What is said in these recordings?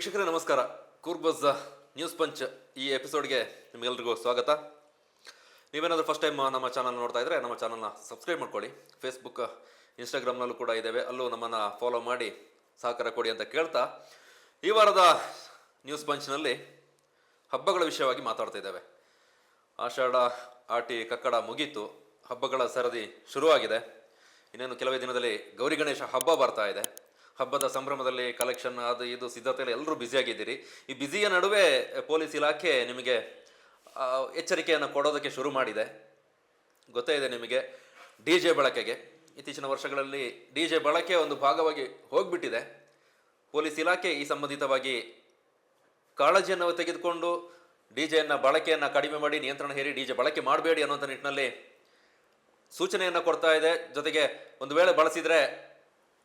ವೀಕ್ಷಕರೇ, ನಮಸ್ಕಾರ. ಕೂರ್ಬಸ್ news punch ಈ ಎಪಿಸೋಡ್ಗೆ ನಿಮಗೆಲ್ರಿಗೂ ಸ್ವಾಗತ. ನೀವೇನಾದರೂ ಫಸ್ಟ್ ಟೈಮ್ ನಮ್ಮ ಚಾನಲ್ ನೋಡ್ತಾ ಇದ್ರೆ ನಮ್ಮ ಚಾನಲ್ನ ಸಬ್ಸ್ಕ್ರೈಬ್ ಮಾಡ್ಕೊಳ್ಳಿ. ಫೇಸ್ಬುಕ್ ಇನ್ಸ್ಟಾಗ್ರಾಮ್ನಲ್ಲೂ ಕೂಡ ಇದ್ದೇವೆ. ಅಲ್ಲೂ ನಮ್ಮನ್ನು ಫಾಲೋ ಮಾಡಿ ಸಹಕಾರ ಕೊಡಿ ಅಂತ ಕೇಳ್ತಾ ಈ ವಾರದ ನ್ಯೂಸ್ ಪಂಚ್ನಲ್ಲಿ ಹಬ್ಬಗಳ ವಿಷಯವಾಗಿ ಮಾತಾಡ್ತಾ ಇದ್ದೇವೆ. ಆಷಾಢ, ಆಟಿ, ಕಕ್ಕಡ ಮುಗೀತು. ಹಬ್ಬಗಳ ಸರದಿ ಶುರುವಾಗಿದೆ. ಇನ್ನೇನು ಕೆಲವೇ ದಿನದಲ್ಲಿ ಗೌರಿ ಗಣೇಶ ಹಬ್ಬ ಬರ್ತಾ ಇದೆ. ಹಬ್ಬದ ಸಂಭ್ರಮದಲ್ಲಿ ಕಲೆಕ್ಷನ್ ಅದು ಇದು ಸಿದ್ಧತೆಯಲ್ಲಿ ಎಲ್ಲರೂ ಬ್ಯುಸಿಯಾಗಿದ್ದೀರಿ ಈ ಬ್ಯುಸಿಯ ನಡುವೆ ಪೊಲೀಸ್ ಇಲಾಖೆ ನಿಮಗೆ ಎಚ್ಚರಿಕೆಯನ್ನು ಕೊಡೋದಕ್ಕೆ ಶುರು ಮಾಡಿದೆ. ಗೊತ್ತೇ ಇದೆ ನಿಮಗೆ, ಡಿ ಜೆ ಬಳಕೆಗೆ. ಇತ್ತೀಚಿನ ವರ್ಷಗಳಲ್ಲಿ ಡಿ ಜೆ ಬಳಕೆ ಒಂದು ಭಾಗವಾಗಿ ಹೋಗ್ಬಿಟ್ಟಿದೆ. ಪೊಲೀಸ್ ಇಲಾಖೆ ಈ ಸಂಬಂಧಿತವಾಗಿ ಕಾಳಜಿಯನ್ನು ತೆಗೆದುಕೊಂಡು ಡಿ ಜೆಯನ್ನು ಬಳಕೆಯನ್ನು ಕಡಿಮೆ ಮಾಡಿ ನಿಯಂತ್ರಣ ಹೇರಿ ಡಿ ಜೆ ಬಳಕೆ ಮಾಡಬೇಡಿ ಅನ್ನೋಂಥ ನಿಟ್ಟಿನಲ್ಲಿ ಸೂಚನೆಯನ್ನು ಕೊಡ್ತಾ ಇದೆ. ಜೊತೆಗೆ ಒಂದು ವೇಳೆ ಬಳಸಿದರೆ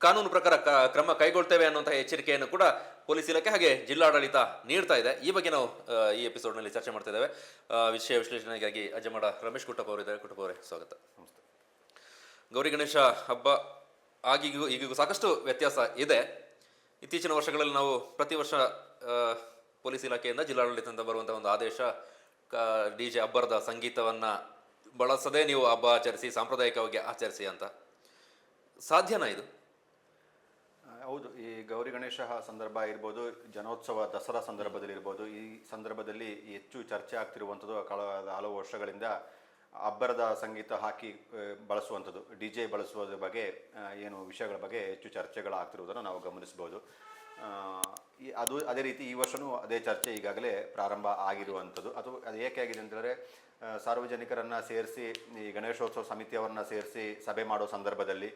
ಕಾನೂನು ಪ್ರಕಾರ ಕ್ರಮ ಕೈಗೊಳ್ತೇವೆ ಅನ್ನುವಂತಹ ಎಚ್ಚರಿಕೆಯನ್ನು ಕೂಡ ಪೊಲೀಸ್ ಇಲಾಖೆ ಹಾಗೆ ಜಿಲ್ಲಾಡಳಿತ ನೀಡ್ತಾ ಇದೆ. ಈ ಬಗ್ಗೆ ನಾವು ಈ ಎಪಿಸೋಡ್ನಲ್ಲಿ ಚರ್ಚೆ ಮಾಡ್ತಾ ಇದ್ದೇವೆ. ವಿಷಯ ವಿಶ್ಲೇಷಣೆಗಾಗಿ ಅಜ್ಜಮಾಡ ರಮೇಶ್ ಕುಟ್ಟಪ್ಪ ಅವರಿದ್ದಾರೆ ಕುಟ್ಟಪ್ಪ ಅವರೇ, ಸ್ವಾಗತ. ಗೌರಿ ಗಣೇಶ ಹಬ್ಬ ಆಗಿಗೂ ಈಗಿಗೂ ಸಾಕಷ್ಟು ವ್ಯತ್ಯಾಸ ಇದೆ. ಇತ್ತೀಚಿನ ವರ್ಷಗಳಲ್ಲಿ ನಾವು ಪ್ರತಿ ವರ್ಷ ಪೊಲೀಸ್ ಇಲಾಖೆಯಿಂದ ಜಿಲ್ಲಾಡಳಿತದಿಂದ ಬರುವಂಥ ಒಂದು ಆದೇಶ ಡಿ ಜೆ ಅಬ್ಬರದ ಸಂಗೀತವನ್ನು ಬಳಸದೆ ನೀವು ಹಬ್ಬ ಆಚರಿಸಿ, ಸಾಂಪ್ರದಾಯಿಕವಾಗಿ ಆಚರಿಸಿ ಅಂತ. ಸಾಧ್ಯನಾ ಇದು? ಹೌದು, ಈ ಗೌರಿ ಗಣೇಶ ಸಂದರ್ಭ ಇರ್ಬೋದು ಜನೋತ್ಸವ ದಸರಾ ಸಂದರ್ಭದಲ್ಲಿ ಇರ್ಬೋದು ಈ ಸಂದರ್ಭದಲ್ಲಿ ಹೆಚ್ಚು ಚರ್ಚೆ ಆಗ್ತಿರುವಂಥದ್ದು ಕಳೆದ ಹಲವು ವರ್ಷಗಳಿಂದ ಅಬ್ಬರದ ಸಂಗೀತ ಹಾಕಿ ಬಳಸುವಂಥದ್ದು, ಡಿ ಜೆ ಬಳಸುವುದ್ರ ಬಗ್ಗೆ ಏನು ವಿಷಯಗಳ ಬಗ್ಗೆ ಹೆಚ್ಚು ಚರ್ಚೆಗಳಾಗ್ತಿರುವುದನ್ನು ನಾವು ಗಮನಿಸ್ಬೋದು ಅದು ಅದೇ ರೀತಿ ಈ ವರ್ಷವೂ ಅದೇ ಚರ್ಚೆ ಈಗಾಗಲೇ ಪ್ರಾರಂಭ ಆಗಿರುವಂಥದ್ದು. ಅದು ಅದು ಏಕೆ ಆಗಿದೆ ಅಂತಂದರೆ ಸಾರ್ವಜನಿಕರನ್ನು ಸೇರಿಸಿ, ಈ ಗಣೇಶೋತ್ಸವ ಸಮಿತಿಯವರನ್ನ ಸೇರಿಸಿ ಸಭೆ ಮಾಡೋ ಸಂದರ್ಭದಲ್ಲಿ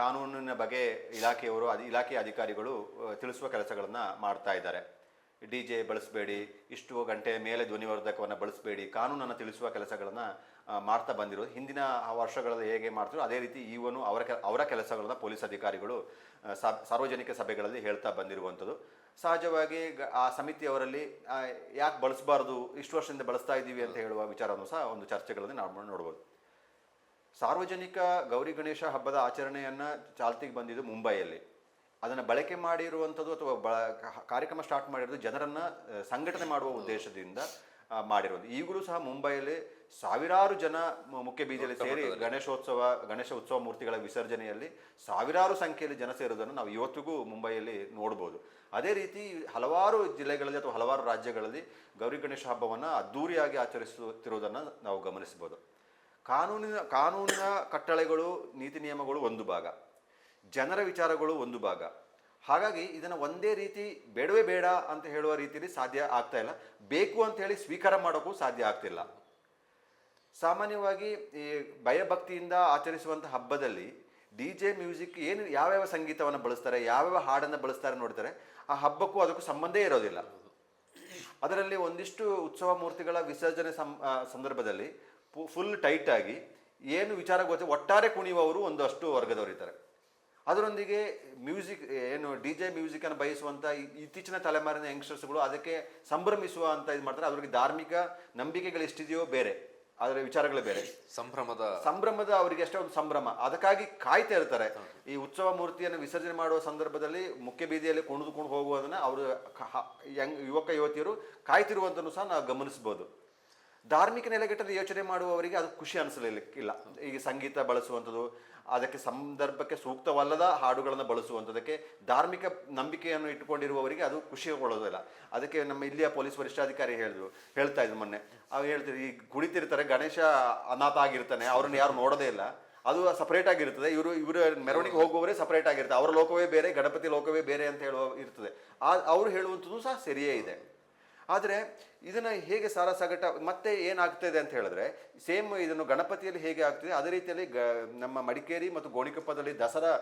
ಕಾನೂನಿನ ಬಗ್ಗೆ ಇಲಾಖೆಯವರು ಅದು ಇಲಾಖೆ ಅಧಿಕಾರಿಗಳು ತಿಳಿಸುವ ಕೆಲಸಗಳನ್ನು ಮಾಡ್ತಾ ಇದ್ದಾರೆ. ಡಿ ಜೆ ಬಳಸಬೇಡಿ, ಇಷ್ಟು ಗಂಟೆ ಮೇಲೆ ಧ್ವನಿವರ್ಧಕವನ್ನು ಬಳಸಬೇಡಿ, ಕಾನೂನನ್ನು ತಿಳಿಸುವ ಕೆಲಸಗಳನ್ನು ಮಾಡ್ತಾ ಬಂದಿರೋದು. ಹಿಂದಿನ ವರ್ಷಗಳಲ್ಲಿ ಹೇಗೆ ಮಾಡ್ತಿರೋ ಅದೇ ರೀತಿ ಇವನು ಅವರ ಅವರ ಕೆಲಸಗಳನ್ನು ಪೊಲೀಸ್ ಅಧಿಕಾರಿಗಳು ಸಾರ್ವಜನಿಕ ಸಭೆಗಳಲ್ಲಿ ಹೇಳ್ತಾ ಬಂದಿರುವಂಥದ್ದು. ಸಹಜವಾಗಿ ಆ ಸಮಿತಿಯವರಲ್ಲಿ ಯಾಕೆ ಬಳಸಬಾರ್ದು, ಇಷ್ಟು ವರ್ಷದಿಂದ ಬಳಸ್ತಾ ಇದ್ದೀವಿ ಅಂತ ಹೇಳುವ ವಿಚಾರವನ್ನು ಸಹ ಒಂದು ಚರ್ಚೆಗಳಲ್ಲಿ ನಾವು ನೋಡ್ಬೋದು. ಸಾರ್ವಜನಿಕ ಗೌರಿ ಗಣೇಶ ಹಬ್ಬದ ಆಚರಣೆಯನ್ನು ಚಾಲ್ತಿಗೆ ಬಂದಿದ್ದು ಮುಂಬೈಯಲ್ಲಿ. ಅದನ್ನು ಬಳಕೆ ಮಾಡಿರುವಂಥದ್ದು ಅಥವಾ ಬ ಕಾರ್ಯಕ್ರಮ ಸ್ಟಾರ್ಟ್ ಮಾಡಿರೋದು ಜನರನ್ನು ಸಂಘಟನೆ ಮಾಡುವ ಉದ್ದೇಶದಿಂದ ಮಾಡಿರೋದು. ಈಗಲೂ ಸಹ ಮುಂಬೈಯಲ್ಲಿ ಸಾವಿರಾರು ಜನ ಮುಖ್ಯ ಬೀದಿಯಲ್ಲಿ ಸೇರಿ ಗಣೇಶೋತ್ಸವ ಗಣೇಶ ಉತ್ಸವ ಮೂರ್ತಿಗಳ ವಿಸರ್ಜನೆಯಲ್ಲಿ ಸಾವಿರಾರು ಸಂಖ್ಯೆಯಲ್ಲಿ ಜನ ಸೇರುವುದನ್ನು ನಾವು ಇವತ್ತಿಗೂ ಮುಂಬೈಯಲ್ಲಿ ನೋಡ್ಬೋದು. ಅದೇ ರೀತಿ ಹಲವಾರು ಜಿಲ್ಲೆಗಳಲ್ಲಿ ಅಥವಾ ಹಲವಾರು ರಾಜ್ಯಗಳಲ್ಲಿ ಗೌರಿ ಗಣೇಶ ಹಬ್ಬವನ್ನು ಅದ್ದೂರಿಯಾಗಿ ಆಚರಿಸುತ್ತಿರುವುದನ್ನು ನಾವು ಗಮನಿಸ್ಬೋದು ಕಾನೂನಿನ ಕಾನೂನಿನ ಕಟ್ಟಳೆಗಳು, ನೀತಿ ನಿಯಮಗಳು ಒಂದು ಭಾಗ. ಜನರ ವಿಚಾರಗಳು ಒಂದು ಭಾಗ. ಹಾಗಾಗಿ ಇದನ್ನು ಒಂದೇ ರೀತಿ ಬೇಡವೇ ಬೇಡ ಅಂತ ಹೇಳುವ ರೀತಿಯಲ್ಲಿ ಸಾಧ್ಯ ಆಗ್ತಾ ಇಲ್ಲ. ಬೇಕು ಅಂತ ಹೇಳಿ ಸ್ವೀಕಾರ ಮಾಡೋಕ್ಕೂ ಸಾಧ್ಯ ಆಗ್ತಿಲ್ಲ. ಸಾಮಾನ್ಯವಾಗಿ ಈ ಭಯಭಕ್ತಿಯಿಂದ ಆಚರಿಸುವಂಥ ಹಬ್ಬದಲ್ಲಿ ಡಿ ಜೆ ಮ್ಯೂಸಿಕ್ ಏನು ಯಾವ್ಯಾವ ಸಂಗೀತವನ್ನು ಬಳಸ್ತಾರೆ, ಯಾವ್ಯಾವ ಹಾಡನ್ನು ಬಳಸ್ತಾರೆ ನೋಡ್ತಾರೆ, ಆ ಹಬ್ಬಕ್ಕೂ ಅದಕ್ಕೂ ಸಂಬಂಧೇ ಇರೋದಿಲ್ಲ. ಅದರಲ್ಲಿ ಒಂದಿಷ್ಟು ಉತ್ಸವ ಮೂರ್ತಿಗಳ ವಿಸರ್ಜನೆ ಸಂದರ್ಭದಲ್ಲಿ ಫುಲ್ ಟೈಟ್ ಆಗಿ ಏನು ವಿಚಾರ ಗೊತ್ತೆ ಒಟ್ಟಾರೆ ಕುಣಿಯುವವರು ಒಂದಷ್ಟು ವರ್ಗದವರು ಇದ್ದಾರೆ. ಅದರೊಂದಿಗೆ ಮ್ಯೂಸಿಕ್ ಏನು ಡಿ ಜೆ ಮ್ಯೂಸಿಕನ್ನು ಬಯಸುವಂಥ ಇತ್ತೀಚಿನ ತಲೆಮಾರಿನ ಯಂಗ್ಸ್ಟರ್ಸ್ಗಳು ಅದಕ್ಕೆ ಸಂಭ್ರಮಿಸುವ ಅಂತ ಇದು ಮಾಡ್ತಾರೆ. ಅವ್ರಿಗೆ ಧಾರ್ಮಿಕ ನಂಬಿಕೆಗಳು ಎಷ್ಟಿದೆಯೋ ಬೇರೆ. ಅದರ ವಿಚಾರಗಳು ಬೇರೆ. ಸಂಭ್ರಮದ ಸಂಭ್ರಮದ ಅವರಿಗೆ ಎಷ್ಟೋ ಒಂದು ಸಂಭ್ರಮ. ಅದಕ್ಕಾಗಿ ಕಾಯ್ತಾ ಇರ್ತಾರೆ. ಈ ಉತ್ಸವ ಮೂರ್ತಿಯನ್ನು ವಿಸರ್ಜನೆ ಮಾಡುವ ಸಂದರ್ಭದಲ್ಲಿ ಮುಖ್ಯ ಬೀದಿಯಲ್ಲಿ ಕುಣಿದುಕೊಂಡು ಹೋಗುವುದನ್ನು ಅವರು ಯಂಗ್ ಯುವಕ ಯುವತಿಯರು ಕಾಯ್ತಿರುವಂತನೂ ಸಹ ನಾವು ಗಮನಿಸ್ಬೋದು ಧಾರ್ಮಿಕ ನೆಲೆಗಟ್ಟಲ್ಲಿ ಯೋಚನೆ ಮಾಡುವವರಿಗೆ ಅದು ಖುಷಿ ಅನಿಸಲಿಕ್ಕಿಲ್ಲ. ಈಗ ಸಂಗೀತ ಬಳಸುವಂಥದ್ದು, ಅದಕ್ಕೆ ಸಂದರ್ಭಕ್ಕೆ ಸೂಕ್ತವಲ್ಲದ ಹಾಡುಗಳನ್ನು ಬಳಸುವಂಥದ್ದಕ್ಕೆ ಧಾರ್ಮಿಕ ನಂಬಿಕೆಯನ್ನು ಇಟ್ಟುಕೊಂಡಿರುವವರಿಗೆ ಅದು ಖುಷಿ ಕೊಡೋದಿಲ್ಲ. ಅದಕ್ಕೆ ನಮ್ಮ ಇಲ್ಲಿಯ ಪೊಲೀಸ್ ವರಿಷ್ಠಾಧಿಕಾರಿ ಹೇಳಿದ್ರು, ಹೇಳ್ತಾ ಇದ್ರು ಮೊನ್ನೆ. ಅವ್ರು ಹೇಳ್ತಾರೆ ಈ ಕುಳಿತಿರ್ತಾರೆ ಗಣೇಶ ಅನಾಥ ಆಗಿರ್ತಾನೆ, ಅವ್ರನ್ನ ಯಾರು ನೋಡೋದೇ ಇಲ್ಲ. ಅದು ಸಪ್ರೇಟ್ ಆಗಿರ್ತದೆ, ಇವರು ಇವರು ಮೆರವಣಿಗೆ ಹೋಗುವವರೇ ಸಪ್ರೇಟ್ ಆಗಿರ್ತದೆ ಅವರ ಲೋಕವೇ ಬೇರೆ, ಗಣಪತಿ ಲೋಕವೇ ಬೇರೆ ಅಂತ ಹೇಳುವ, ಇರ್ತದೆ. ಆ, ಅವ್ರು ಹೇಳುವಂಥದ್ದು ಸಹ ಸರಿಯೇ ಇದೆ. ಆದರೆ ಇದನ್ನು ಹೇಗೆ ಸಾರ ಸಾಗಟ ಮತ್ತೆ ಏನಾಗ್ತದೆ ಅಂತ ಹೇಳಿದ್ರೆ ಸೇಮ್ ಇದನ್ನು ಗಣಪತಿಯಲ್ಲಿ ಹೇಗೆ ಆಗ್ತದೆ ಅದೇ ರೀತಿಯಲ್ಲಿ ಗ ನಮ್ಮ ಮಡಿಕೇರಿ ಮತ್ತು ಗೋಣಿಕೊಪ್ಪದಲ್ಲಿ ದಸರಾ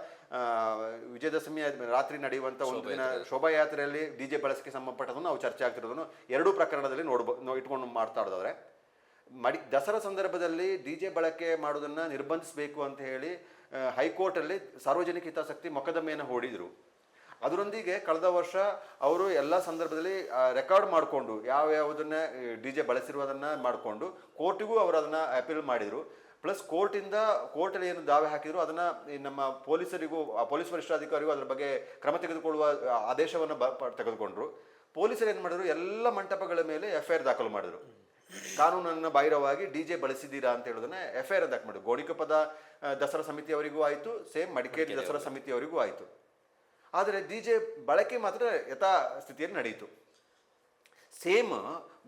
ವಿಜಯದಶಮಿ ರಾತ್ರಿ ನಡೆಯುವಂಥ ಒಂದು ದಿನ ಶೋಭಾಯಾತ್ರೆಯಲ್ಲಿ ಡಿ ಜೆ ಬಳಸಿಕೆ ಸಂಬಂಧಪಟ್ಟದನ್ನು ನಾವು ಚರ್ಚೆ ಆಗ್ತಿರೋದನ್ನು ಎರಡೂ ಪ್ರಕರಣದಲ್ಲಿ ನೋಡ್ಬೋ ನೋ ಇಟ್ಕೊಂಡು ಮಾತಾಡೋದಾದ್ರೆ ಮಡಿ ದಸರಾ ಸಂದರ್ಭದಲ್ಲಿ ಡಿ ಜೆ ಬಳಕೆ ಮಾಡೋದನ್ನು ನಿರ್ಬಂಧಿಸಬೇಕು ಅಂತ ಹೇಳಿ ಹೈಕೋರ್ಟಲ್ಲಿ ಸಾರ್ವಜನಿಕ ಹಿತಾಸಕ್ತಿ ಮೊಕದ್ದಮೆಯನ್ನು ಹೂಡಿದರು. ಅದರೊಂದಿಗೆ ಕಳೆದ ವರ್ಷ ಅವರು ಎಲ್ಲ ಸಂದರ್ಭದಲ್ಲಿ ರೆಕಾರ್ಡ್ ಮಾಡಿಕೊಂಡು ಯಾವ ಯಾವುದನ್ನ ಡಿ ಜೆ ಬಳಸಿರುವುದನ್ನು ಮಾಡಿಕೊಂಡು ಕೋರ್ಟಿಗೂ ಅವರು ಅದನ್ನು ಅಪೀಲ್ ಮಾಡಿದರು. ಪ್ಲಸ್ ಕೋರ್ಟಿಂದ ಕೋರ್ಟಲ್ಲಿ ಏನು ದಾವೆ ಹಾಕಿದ್ರು ಅದನ್ನ ಈ ನಮ್ಮ ಪೊಲೀಸರಿಗೂ ಪೊಲೀಸ್ ವರಿಷ್ಠಾಧಿಕಾರಿಗೂ ಅದರ ಬಗ್ಗೆ ಕ್ರಮ ತೆಗೆದುಕೊಳ್ಳುವ ಆದೇಶವನ್ನು ಬ ತೆಗೆದುಕೊಂಡ್ರು. ಪೊಲೀಸರು ಏನು ಮಾಡಿದ್ರು ಎಲ್ಲ ಮಂಟಪಗಳ ಮೇಲೆ ಎಫ್ ಐ ಆರ್ ದಾಖಲು ಮಾಡಿದ್ರು. ಕಾನೂನನ್ನ ಬಾಹಿರವಾಗಿ ಡಿ ಜೆ ಬಳಸಿದ್ದೀರಾ ಅಂತ ಹೇಳೋದನ್ನ ಎಫ್ ಐ ಆರ್ ದಾಖಲು ಮಾಡಿದ್ರು. ಗೋಣಿಕೊಪ್ಪದ ದಸರಾ ಸಮಿತಿಯವರಿಗೂ ಆಯಿತು ಸೇಮ್ ಮಡಿಕೇರಿ ದಸರಾ ಸಮಿತಿಯವರಿಗೂ ಆಯಿತು. ಆದರೆ ಡಿ ಜೆ ಬಳಕೆ ಮಾತ್ರ ಯಥಾ ಸ್ಥಿತಿಯಲ್ಲಿ ನಡೆಯಿತು. ಸೇಮ್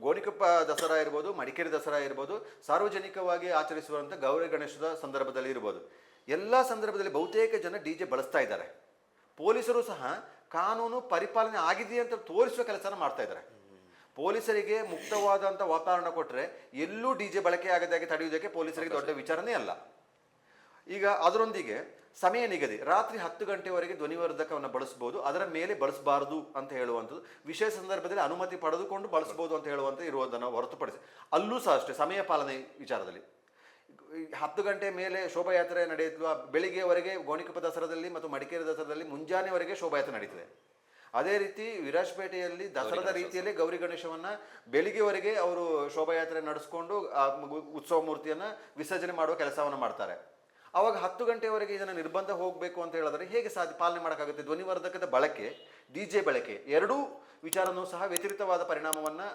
ಗೋಣಿಕೊಪ್ಪ ದಸರಾ ಇರ್ಬೋದು, ಮಡಿಕೇರಿ ದಸರಾ ಇರ್ಬೋದು, ಸಾರ್ವಜನಿಕವಾಗಿ ಆಚರಿಸುವಂಥ ಗೌರಿ ಗಣೇಶದ ಸಂದರ್ಭದಲ್ಲಿ ಇರ್ಬೋದು. ಎಲ್ಲ ಸಂದರ್ಭದಲ್ಲಿ ಬಹುತೇಕ ಜನ ಡಿ ಜೆ ಬಳಸ್ತಾ ಇದ್ದಾರೆ. ಪೊಲೀಸರು ಸಹ ಕಾನೂನು ಪರಿಪಾಲನೆ ಆಗಿದೆ ಅಂತ ತೋರಿಸುವ ಕೆಲಸನ ಮಾಡ್ತಾ ಇದ್ದಾರೆ. ಪೊಲೀಸರಿಗೆ ಮುಕ್ತವಾದಂಥ ವಾತಾವರಣ ಕೊಟ್ಟರೆ ಎಲ್ಲೂ ಡಿ ಜೆ ಬಳಕೆ ಆಗದಾಗೆ ತಡೆಯುವುದಕ್ಕೆ ಪೊಲೀಸರಿಗೆ ದೊಡ್ಡ ವಿಚಾರನೇ ಅಲ್ಲ. ಈಗ ಅದರೊಂದಿಗೆ ಸಮಯ ನಿಗದಿ. ರಾತ್ರಿ ಹತ್ತು ಗಂಟೆವರೆಗೆ ಧ್ವನಿವರ್ಧಕವನ್ನು ಬಳಸಬಹುದು ಅದರ ಮೇಲೆ ಬಳಸಬಾರದು ಅಂತ ಹೇಳುವಂಥದ್ದು. ವಿಶೇಷ ಸಂದರ್ಭದಲ್ಲಿ ಅನುಮತಿ ಪಡೆದುಕೊಂಡು ಬಳಸಬಹುದು ಅಂತ ಹೇಳುವಂಥ ಇರುವುದನ್ನು ಹೊರತುಪಡಿಸಿ. ಅಲ್ಲೂ ಸಹ ಅಷ್ಟೇ ಸಮಯ ಪಾಲನೆ ವಿಚಾರದಲ್ಲಿ. ಹತ್ತು ಗಂಟೆ ಮೇಲೆ ಶೋಭಾಯಾತ್ರೆ ನಡೆಯುತ್ತಿರುವ ಬೆಳಿಗ್ಗೆವರೆಗೆ ಗೋಣಿಕೊಪ್ಪ ದಸರಾದಲ್ಲಿ ಮತ್ತು ಮಡಿಕೇರಿ ದಸರಾದಲ್ಲಿ ಮುಂಜಾನೆವರೆಗೆ ಶೋಭಾಯಾತ್ರೆ ನಡೀತದೆ. ಅದೇ ರೀತಿ ವಿರಾಜಪೇಟೆಯಲ್ಲಿ ದಸರಾದ ರೀತಿಯಲ್ಲಿ ಗೌರಿ ಗಣೇಶವನ್ನ ಬೆಳಿಗ್ಗೆವರೆಗೆ ಅವರು ಶೋಭಾಯಾತ್ರೆ ನಡೆಸ್ಕೊಂಡು ಉತ್ಸವ ಮೂರ್ತಿಯನ್ನ ವಿಸರ್ಜನೆ ಮಾಡುವ ಕೆಲಸವನ್ನು ಮಾಡ್ತಾರೆ. ಅವಾಗ ಹತ್ತು ಗಂಟೆವರೆಗೆ ಇದನ್ನು ನಿರ್ಬಂಧ ಹೋಗಬೇಕು ಅಂತ ಹೇಳಿದ್ರೆ ಹೇಗೆ ಸಾಧ್ಯ ಪಾಲನೆ ಮಾಡೋಕ್ಕಾಗುತ್ತೆ? ಧ್ವನಿವರ್ಧಕದ ಬಳಕೆ ಡಿ ಜೆ ಬಳಕೆ ಎರಡೂ ವಿಚಾರನೂ ಸಹ ವ್ಯತಿರಿಕ್ತವಾದ ಪರಿಣಾಮವನ್ನು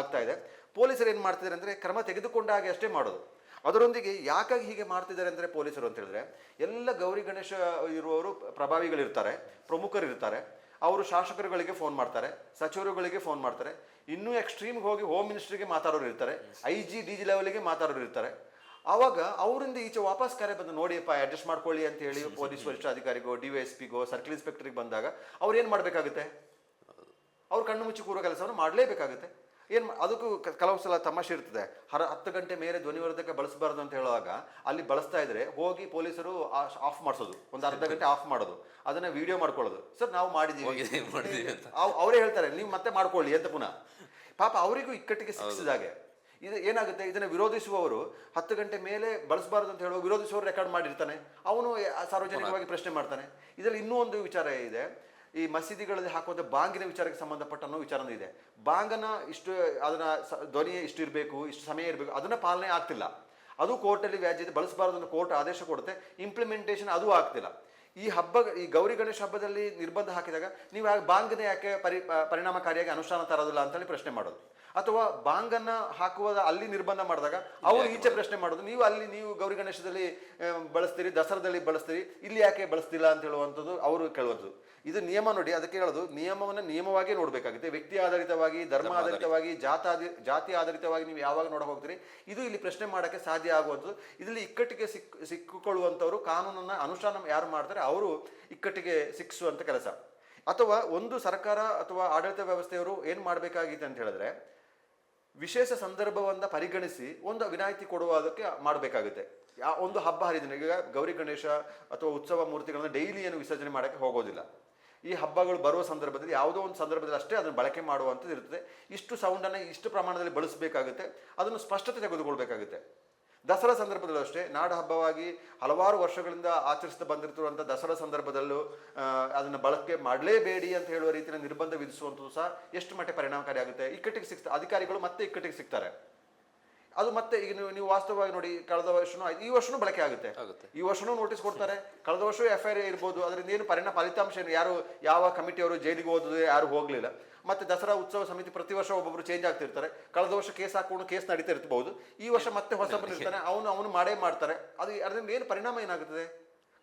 ಆಗ್ತಾ ಇದೆ. ಪೊಲೀಸರು ಏನು ಮಾಡ್ತಿದ್ದಾರೆ ಅಂದರೆ ಕ್ರಮ ತೆಗೆದುಕೊಂಡಾಗೆ ಅಷ್ಟೇ ಮಾಡೋದು. ಅದರೊಂದಿಗೆ ಯಾಕಾಗಿ ಹೀಗೆ ಮಾಡ್ತಿದ್ದಾರೆ ಅಂದರೆ ಪೊಲೀಸರು ಅಂತ ಹೇಳಿದ್ರೆ ಎಲ್ಲ ಗೌರಿ ಗಣೇಶ ಇರುವವರು ಪ್ರಭಾವಿಗಳಿರ್ತಾರೆ ಪ್ರಮುಖರಿರ್ತಾರೆ. ಅವರು ಶಾಸಕರುಗಳಿಗೆ ಫೋನ್ ಮಾಡ್ತಾರೆ ಸಚಿವರುಗಳಿಗೆ ಫೋನ್ ಮಾಡ್ತಾರೆ. ಇನ್ನೂ ಎಕ್ಸ್ಟ್ರೀಮ್ಗೆ ಹೋಗಿ ಹೋಮ್ ಮಿನಿಸ್ಟ್ರಿಗೆ ಮಾತಾಡೋರು ಇರ್ತಾರೆ. ಐ ಜಿ ಡಿ ಜಿ ಲೆವೆಲ್ಗೆ ಮಾತಾಡೋರು ಇರ್ತಾರೆ. ಅವಾಗ ಅವರಿಂದ ಈಚೆ ವಾಪಸ್ ಕರೆ ಬಂದು ನೋಡಿಯಪ್ಪ ಅಡ್ಜಸ್ಟ್ ಮಾಡ್ಕೊಳ್ಳಿ ಅಂತ ಹೇಳಿ ಪೊಲೀಸ್ ವರಿಷ್ಠಾಧಿಕಾರಿಗೋ ಡಿ ವೈ ಎಸ್ ಪಿಗೋ ಸರ್ಕಲ್ ಇನ್ಸ್ಪೆಕ್ಟರ್ಗೆ ಬಂದಾಗ ಅವ್ರು ಏನು ಮಾಡಬೇಕಾಗುತ್ತೆ? ಅವ್ರು ಕಣ್ಣು ಮುಚ್ಚಿ ಕೂರೋ ಕೆಲಸವನ್ನು ಮಾಡಲೇಬೇಕಾಗುತ್ತೆ. ಏನು ಅದಕ್ಕೂ ಕೆಲವು ಸಲ ತಮಾಷೆ ಇರ್ತದೆ. ಹರ ಹತ್ತು ಗಂಟೆ ಮೇಲೆ ಧ್ವನಿವರ್ಧಕ ಬಳಸಬಾರ್ದು ಅಂತ ಹೇಳುವಾಗ ಅಲ್ಲಿ ಬಳಸ್ತಾ ಇದ್ರೆ ಹೋಗಿ ಪೊಲೀಸರು ಆಫ್ ಮಾಡಿಸೋದು. ಒಂದು ಅರ್ಧ ಗಂಟೆ ಆಫ್ ಮಾಡೋದು. ಅದನ್ನ ವಿಡಿಯೋ ಮಾಡ್ಕೊಳ್ಳೋದು. ಸರ್ ನಾವು ಮಾಡಿದ್ದೀವಿ. ಅವರೇ ಹೇಳ್ತಾರೆ ನೀವು ಮತ್ತೆ ಮಾಡ್ಕೊಳ್ಳಿ ಅಂತ ಪುನಃ. ಪಾಪ ಅವರಿಗೂ ಇಕ್ಕಟ್ಟಿಗೆ ಸಿಕ್ಕಿಸಿದಾಗೆ ಇದು ಏನಾಗುತ್ತೆ? ಇದನ್ನ ವಿರೋಧಿಸುವವರು ಹತ್ತು ಗಂಟೆ ಮೇಲೆ ಬಳಸಬಾರದು ಅಂತ ಹೇಳುವ ವಿರೋಧಿಸುವವರು ರೆಕಾರ್ಡ್ ಮಾಡಿರ್ತಾನೆ. ಅವನು ಸಾರ್ವಜನಿಕವಾಗಿ ಪ್ರಶ್ನೆ ಮಾಡ್ತಾನೆ. ಇದರಲ್ಲಿ ಇನ್ನೂ ಒಂದು ವಿಚಾರ ಇದೆ. ಈ ಮಸೀದಿಗಳಲ್ಲಿ ಹಾಕುವಂಥ ಬಾಂಗಿನ ವಿಚಾರಕ್ಕೆ ಸಂಬಂಧಪಟ್ಟ ಅನ್ನೋ ವಿಚಾರನೂ ಇದೆ. ಬಾಂಗನ ಇಷ್ಟು, ಅದನ್ನ ಧ್ವನಿ ಇಷ್ಟು ಇರಬೇಕು, ಇಷ್ಟು ಸಮಯ ಇರಬೇಕು, ಅದನ್ನ ಪಾಲನೆ ಆಗ್ತಿಲ್ಲ. ಅದು ಕೋರ್ಟಲ್ಲಿ ವ್ಯಾಜ್ಯ ಇದೆ. ಬಳಸಬಾರದು ಅಂತ ಕೋರ್ಟ್ ಆದೇಶ ಕೊಡುತ್ತೆ. ಇಂಪ್ಲಿಮೆಂಟೇಷನ್ ಅದು ಆಗ್ತಿಲ್ಲ. ಈ ಹಬ್ಬ, ಈ ಗೌರಿ ಗಣೇಶ ಹಬ್ಬದಲ್ಲಿ ನಿರ್ಬಂಧ ಹಾಕಿದಾಗ ನೀವು ಬಾಂಗನ ಯಾಕೆ ಪರಿ ಪರಿಣಾಮಕಾರಿಯಾಗಿ ಅನುಷ್ಠಾನ ತರೋದಿಲ್ಲ ಅಂತೇಳಿ ಪ್ರಶ್ನೆ ಮಾಡೋದು. ಅಥವಾ ಬಾಂಗನ್ನ ಹಾಕುವ ಅಲ್ಲಿ ನಿರ್ಬಂಧ ಮಾಡಿದಾಗ ಅವರು ಈಚೆ ಪ್ರಶ್ನೆ ಮಾಡೋದು ನೀವು ಅಲ್ಲಿ ನೀವು ಗೌರಿ ಗಣೇಶದಲ್ಲಿ ಬಳಸ್ತೀರಿ ದಸರಾದಲ್ಲಿ ಬಳಸ್ತೀರಿ ಇಲ್ಲಿ ಯಾಕೆ ಬಳಸ್ತಿಲ್ಲ? ಅಂತ ಹೇಳುವಂಥದ್ದು ಅವರು ಕೇಳುವಂಥದ್ದು. ಇದು ನಿಯಮ ನೋಡಿ ಅದಕ್ಕೆ ಹೇಳೋದು ನಿಯಮವನ್ನು ನಿಯಮವಾಗಿ ನೋಡಬೇಕಾಗುತ್ತೆ. ವ್ಯಕ್ತಿ ಆಧಾರಿತವಾಗಿ ಧರ್ಮ ಆಧಾರಿತವಾಗಿ ಜಾತಾದಿ ಜಾತಿ ಆಧಾರಿತವಾಗಿ ನೀವು ಯಾವಾಗ ನೋಡ ಹೋಗ್ತೀರಿ ಇದು ಇಲ್ಲಿ ಪ್ರಶ್ನೆ ಮಾಡೋಕ್ಕೆ ಸಾಧ್ಯ ಆಗುವಂಥದ್ದು. ಇದರಲ್ಲಿ ಇಕ್ಕಟ್ಟಿಗೆ ಸಿಕ್ ಸಿಕ್ಕಿಕೊಳ್ಳುವಂಥವ್ರು ಕಾನೂನನ್ನ ಅನುಷ್ಠಾನ ಯಾರು ಮಾಡ್ತಾರೆ? ಅವರು ಇಕ್ಕಟ್ಟಿಗೆ ಸಿಕ್ಕಿಸುವಂಥ ಕೆಲಸ. ಅಥವಾ ಒಂದು ಸರ್ಕಾರ ಅಥವಾ ಆಡಳಿತ ವ್ಯವಸ್ಥೆಯವರು ಏನು ಮಾಡಬೇಕಾಗಿದೆ ಅಂತ ಹೇಳಿದ್ರೆ ವಿಶೇಷ ಸಂದರ್ಭವನ್ನು ಪರಿಗಣಿಸಿ ಒಂದು ವಿನಾಯಿತಿ ಕೊಡುವ ಅದಕ್ಕೆ ಮಾಡಬೇಕಾಗುತ್ತೆ. ಯಾ ಒಂದು ಹಬ್ಬ ಹರಿದಿನ, ಈಗ ಗೌರಿ ಗಣೇಶ ಅಥವಾ ಉತ್ಸವ ಮೂರ್ತಿಗಳನ್ನು ಡೈಲಿ ಏನು ವಿಸರ್ಜನೆ ಮಾಡೋಕ್ಕೆ ಹೋಗೋದಿಲ್ಲ. ಈ ಹಬ್ಬಗಳು ಬರುವ ಸಂದರ್ಭದಲ್ಲಿ ಯಾವುದೋ ಒಂದು ಸಂದರ್ಭದಲ್ಲಿ ಅಷ್ಟೇ ಅದನ್ನು ಬಳಕೆ ಮಾಡುವಂಥದ್ದು ಇರ್ತದೆ. ಇಷ್ಟು ಸೌಂಡನ್ನು ಇಷ್ಟು ಪ್ರಮಾಣದಲ್ಲಿ ಬಳಸಬೇಕಾಗುತ್ತೆ. ಅದನ್ನು ಸ್ಪಷ್ಟತೆ ತೆಗೆದುಕೊಳ್ಬೇಕಾಗುತ್ತೆ. ದಸರಾ ಸಂದರ್ಭದಲ್ಲೂ ಅಷ್ಟೇ, ನಾಡ ಹಬ್ಬವಾಗಿ ಹಲವಾರು ವರ್ಷಗಳಿಂದ ಆಚರಿಸ್ತಾ ಬಂದಿರ್ತಿರುವಂಥ ದಸರಾ ಸಂದರ್ಭದಲ್ಲೂ ಅದನ್ನು ಬಳಕೆ ಮಾಡಲೇಬೇಡಿ ಅಂತ ಹೇಳುವ ರೀತಿಯ ನಿರ್ಬಂಧ ವಿಧಿಸುವಂಥದ್ದು ಸಹ ಎಷ್ಟು ಮಟ್ಟ ಪರಿಣಾಮಕಾರಿ ಆಗುತ್ತೆ. ಇಕ್ಕಟ್ಟಿಗೆ ಸಿಗ್ತಾ, ಅಧಿಕಾರಿಗಳು ಮತ್ತೆ ಇಕ್ಕಟ್ಟಿಗೆ ಸಿಗ್ತಾರೆ. ಅದು ಮತ್ತೆ ಈಗ ನೀವು ನೀವು ವಾಸ್ತವವಾಗಿ ನೋಡಿ ಕಳೆದ ವರ್ಷನೂ ಆಯ್ತು, ಈ ವರ್ಷನೂ ಬಳಕೆ ಆಗುತ್ತೆ. ಈ ವರ್ಷನೂ ನೋಟಿಸ್ ಕೊಡ್ತಾರೆ. ಕಳೆದ ವರ್ಷ ಎಫ್ ಐ ಆರ್ ಇರ್ಬೋದು. ಅದರಿಂದ ಏನು ಪರಿಣಾಮ ಫಲಿತಾಂಶ ಏನು? ಯಾರು ಯಾವ ಕಮಿಟಿಯವರು ಜೈಲಿಗೆ ಹೋದ್ರೆ ಯಾರು ಹೋಗಲಿಲ್ಲ. ಮತ್ತೆ ದಸರಾ ಉತ್ಸವ ಸಮಿತಿ ಪ್ರತಿ ವರ್ಷ ಒಬ್ಬೊಬ್ರು ಚೇಂಜ್ ಆಗ್ತಿರ್ತಾರೆ. ಕಳೆದ ವರ್ಷ ಕೇಸ್ ಹಾಕೊಂಡು ಕೇಸ್ ನಡೀತಾ ಇರ್ಬೋದು ಈ ವರ್ಷ ಮತ್ತೆ ಹೊಸಬರು ಇರ್ತಾನೆ ಅವನು ಅವನು ಮಾಡೇ ಮಾಡ್ತಾರೆ. ಅದು ಅದರಿಂದ ಏನು ಪರಿಣಾಮ ಏನಾಗುತ್ತದೆ?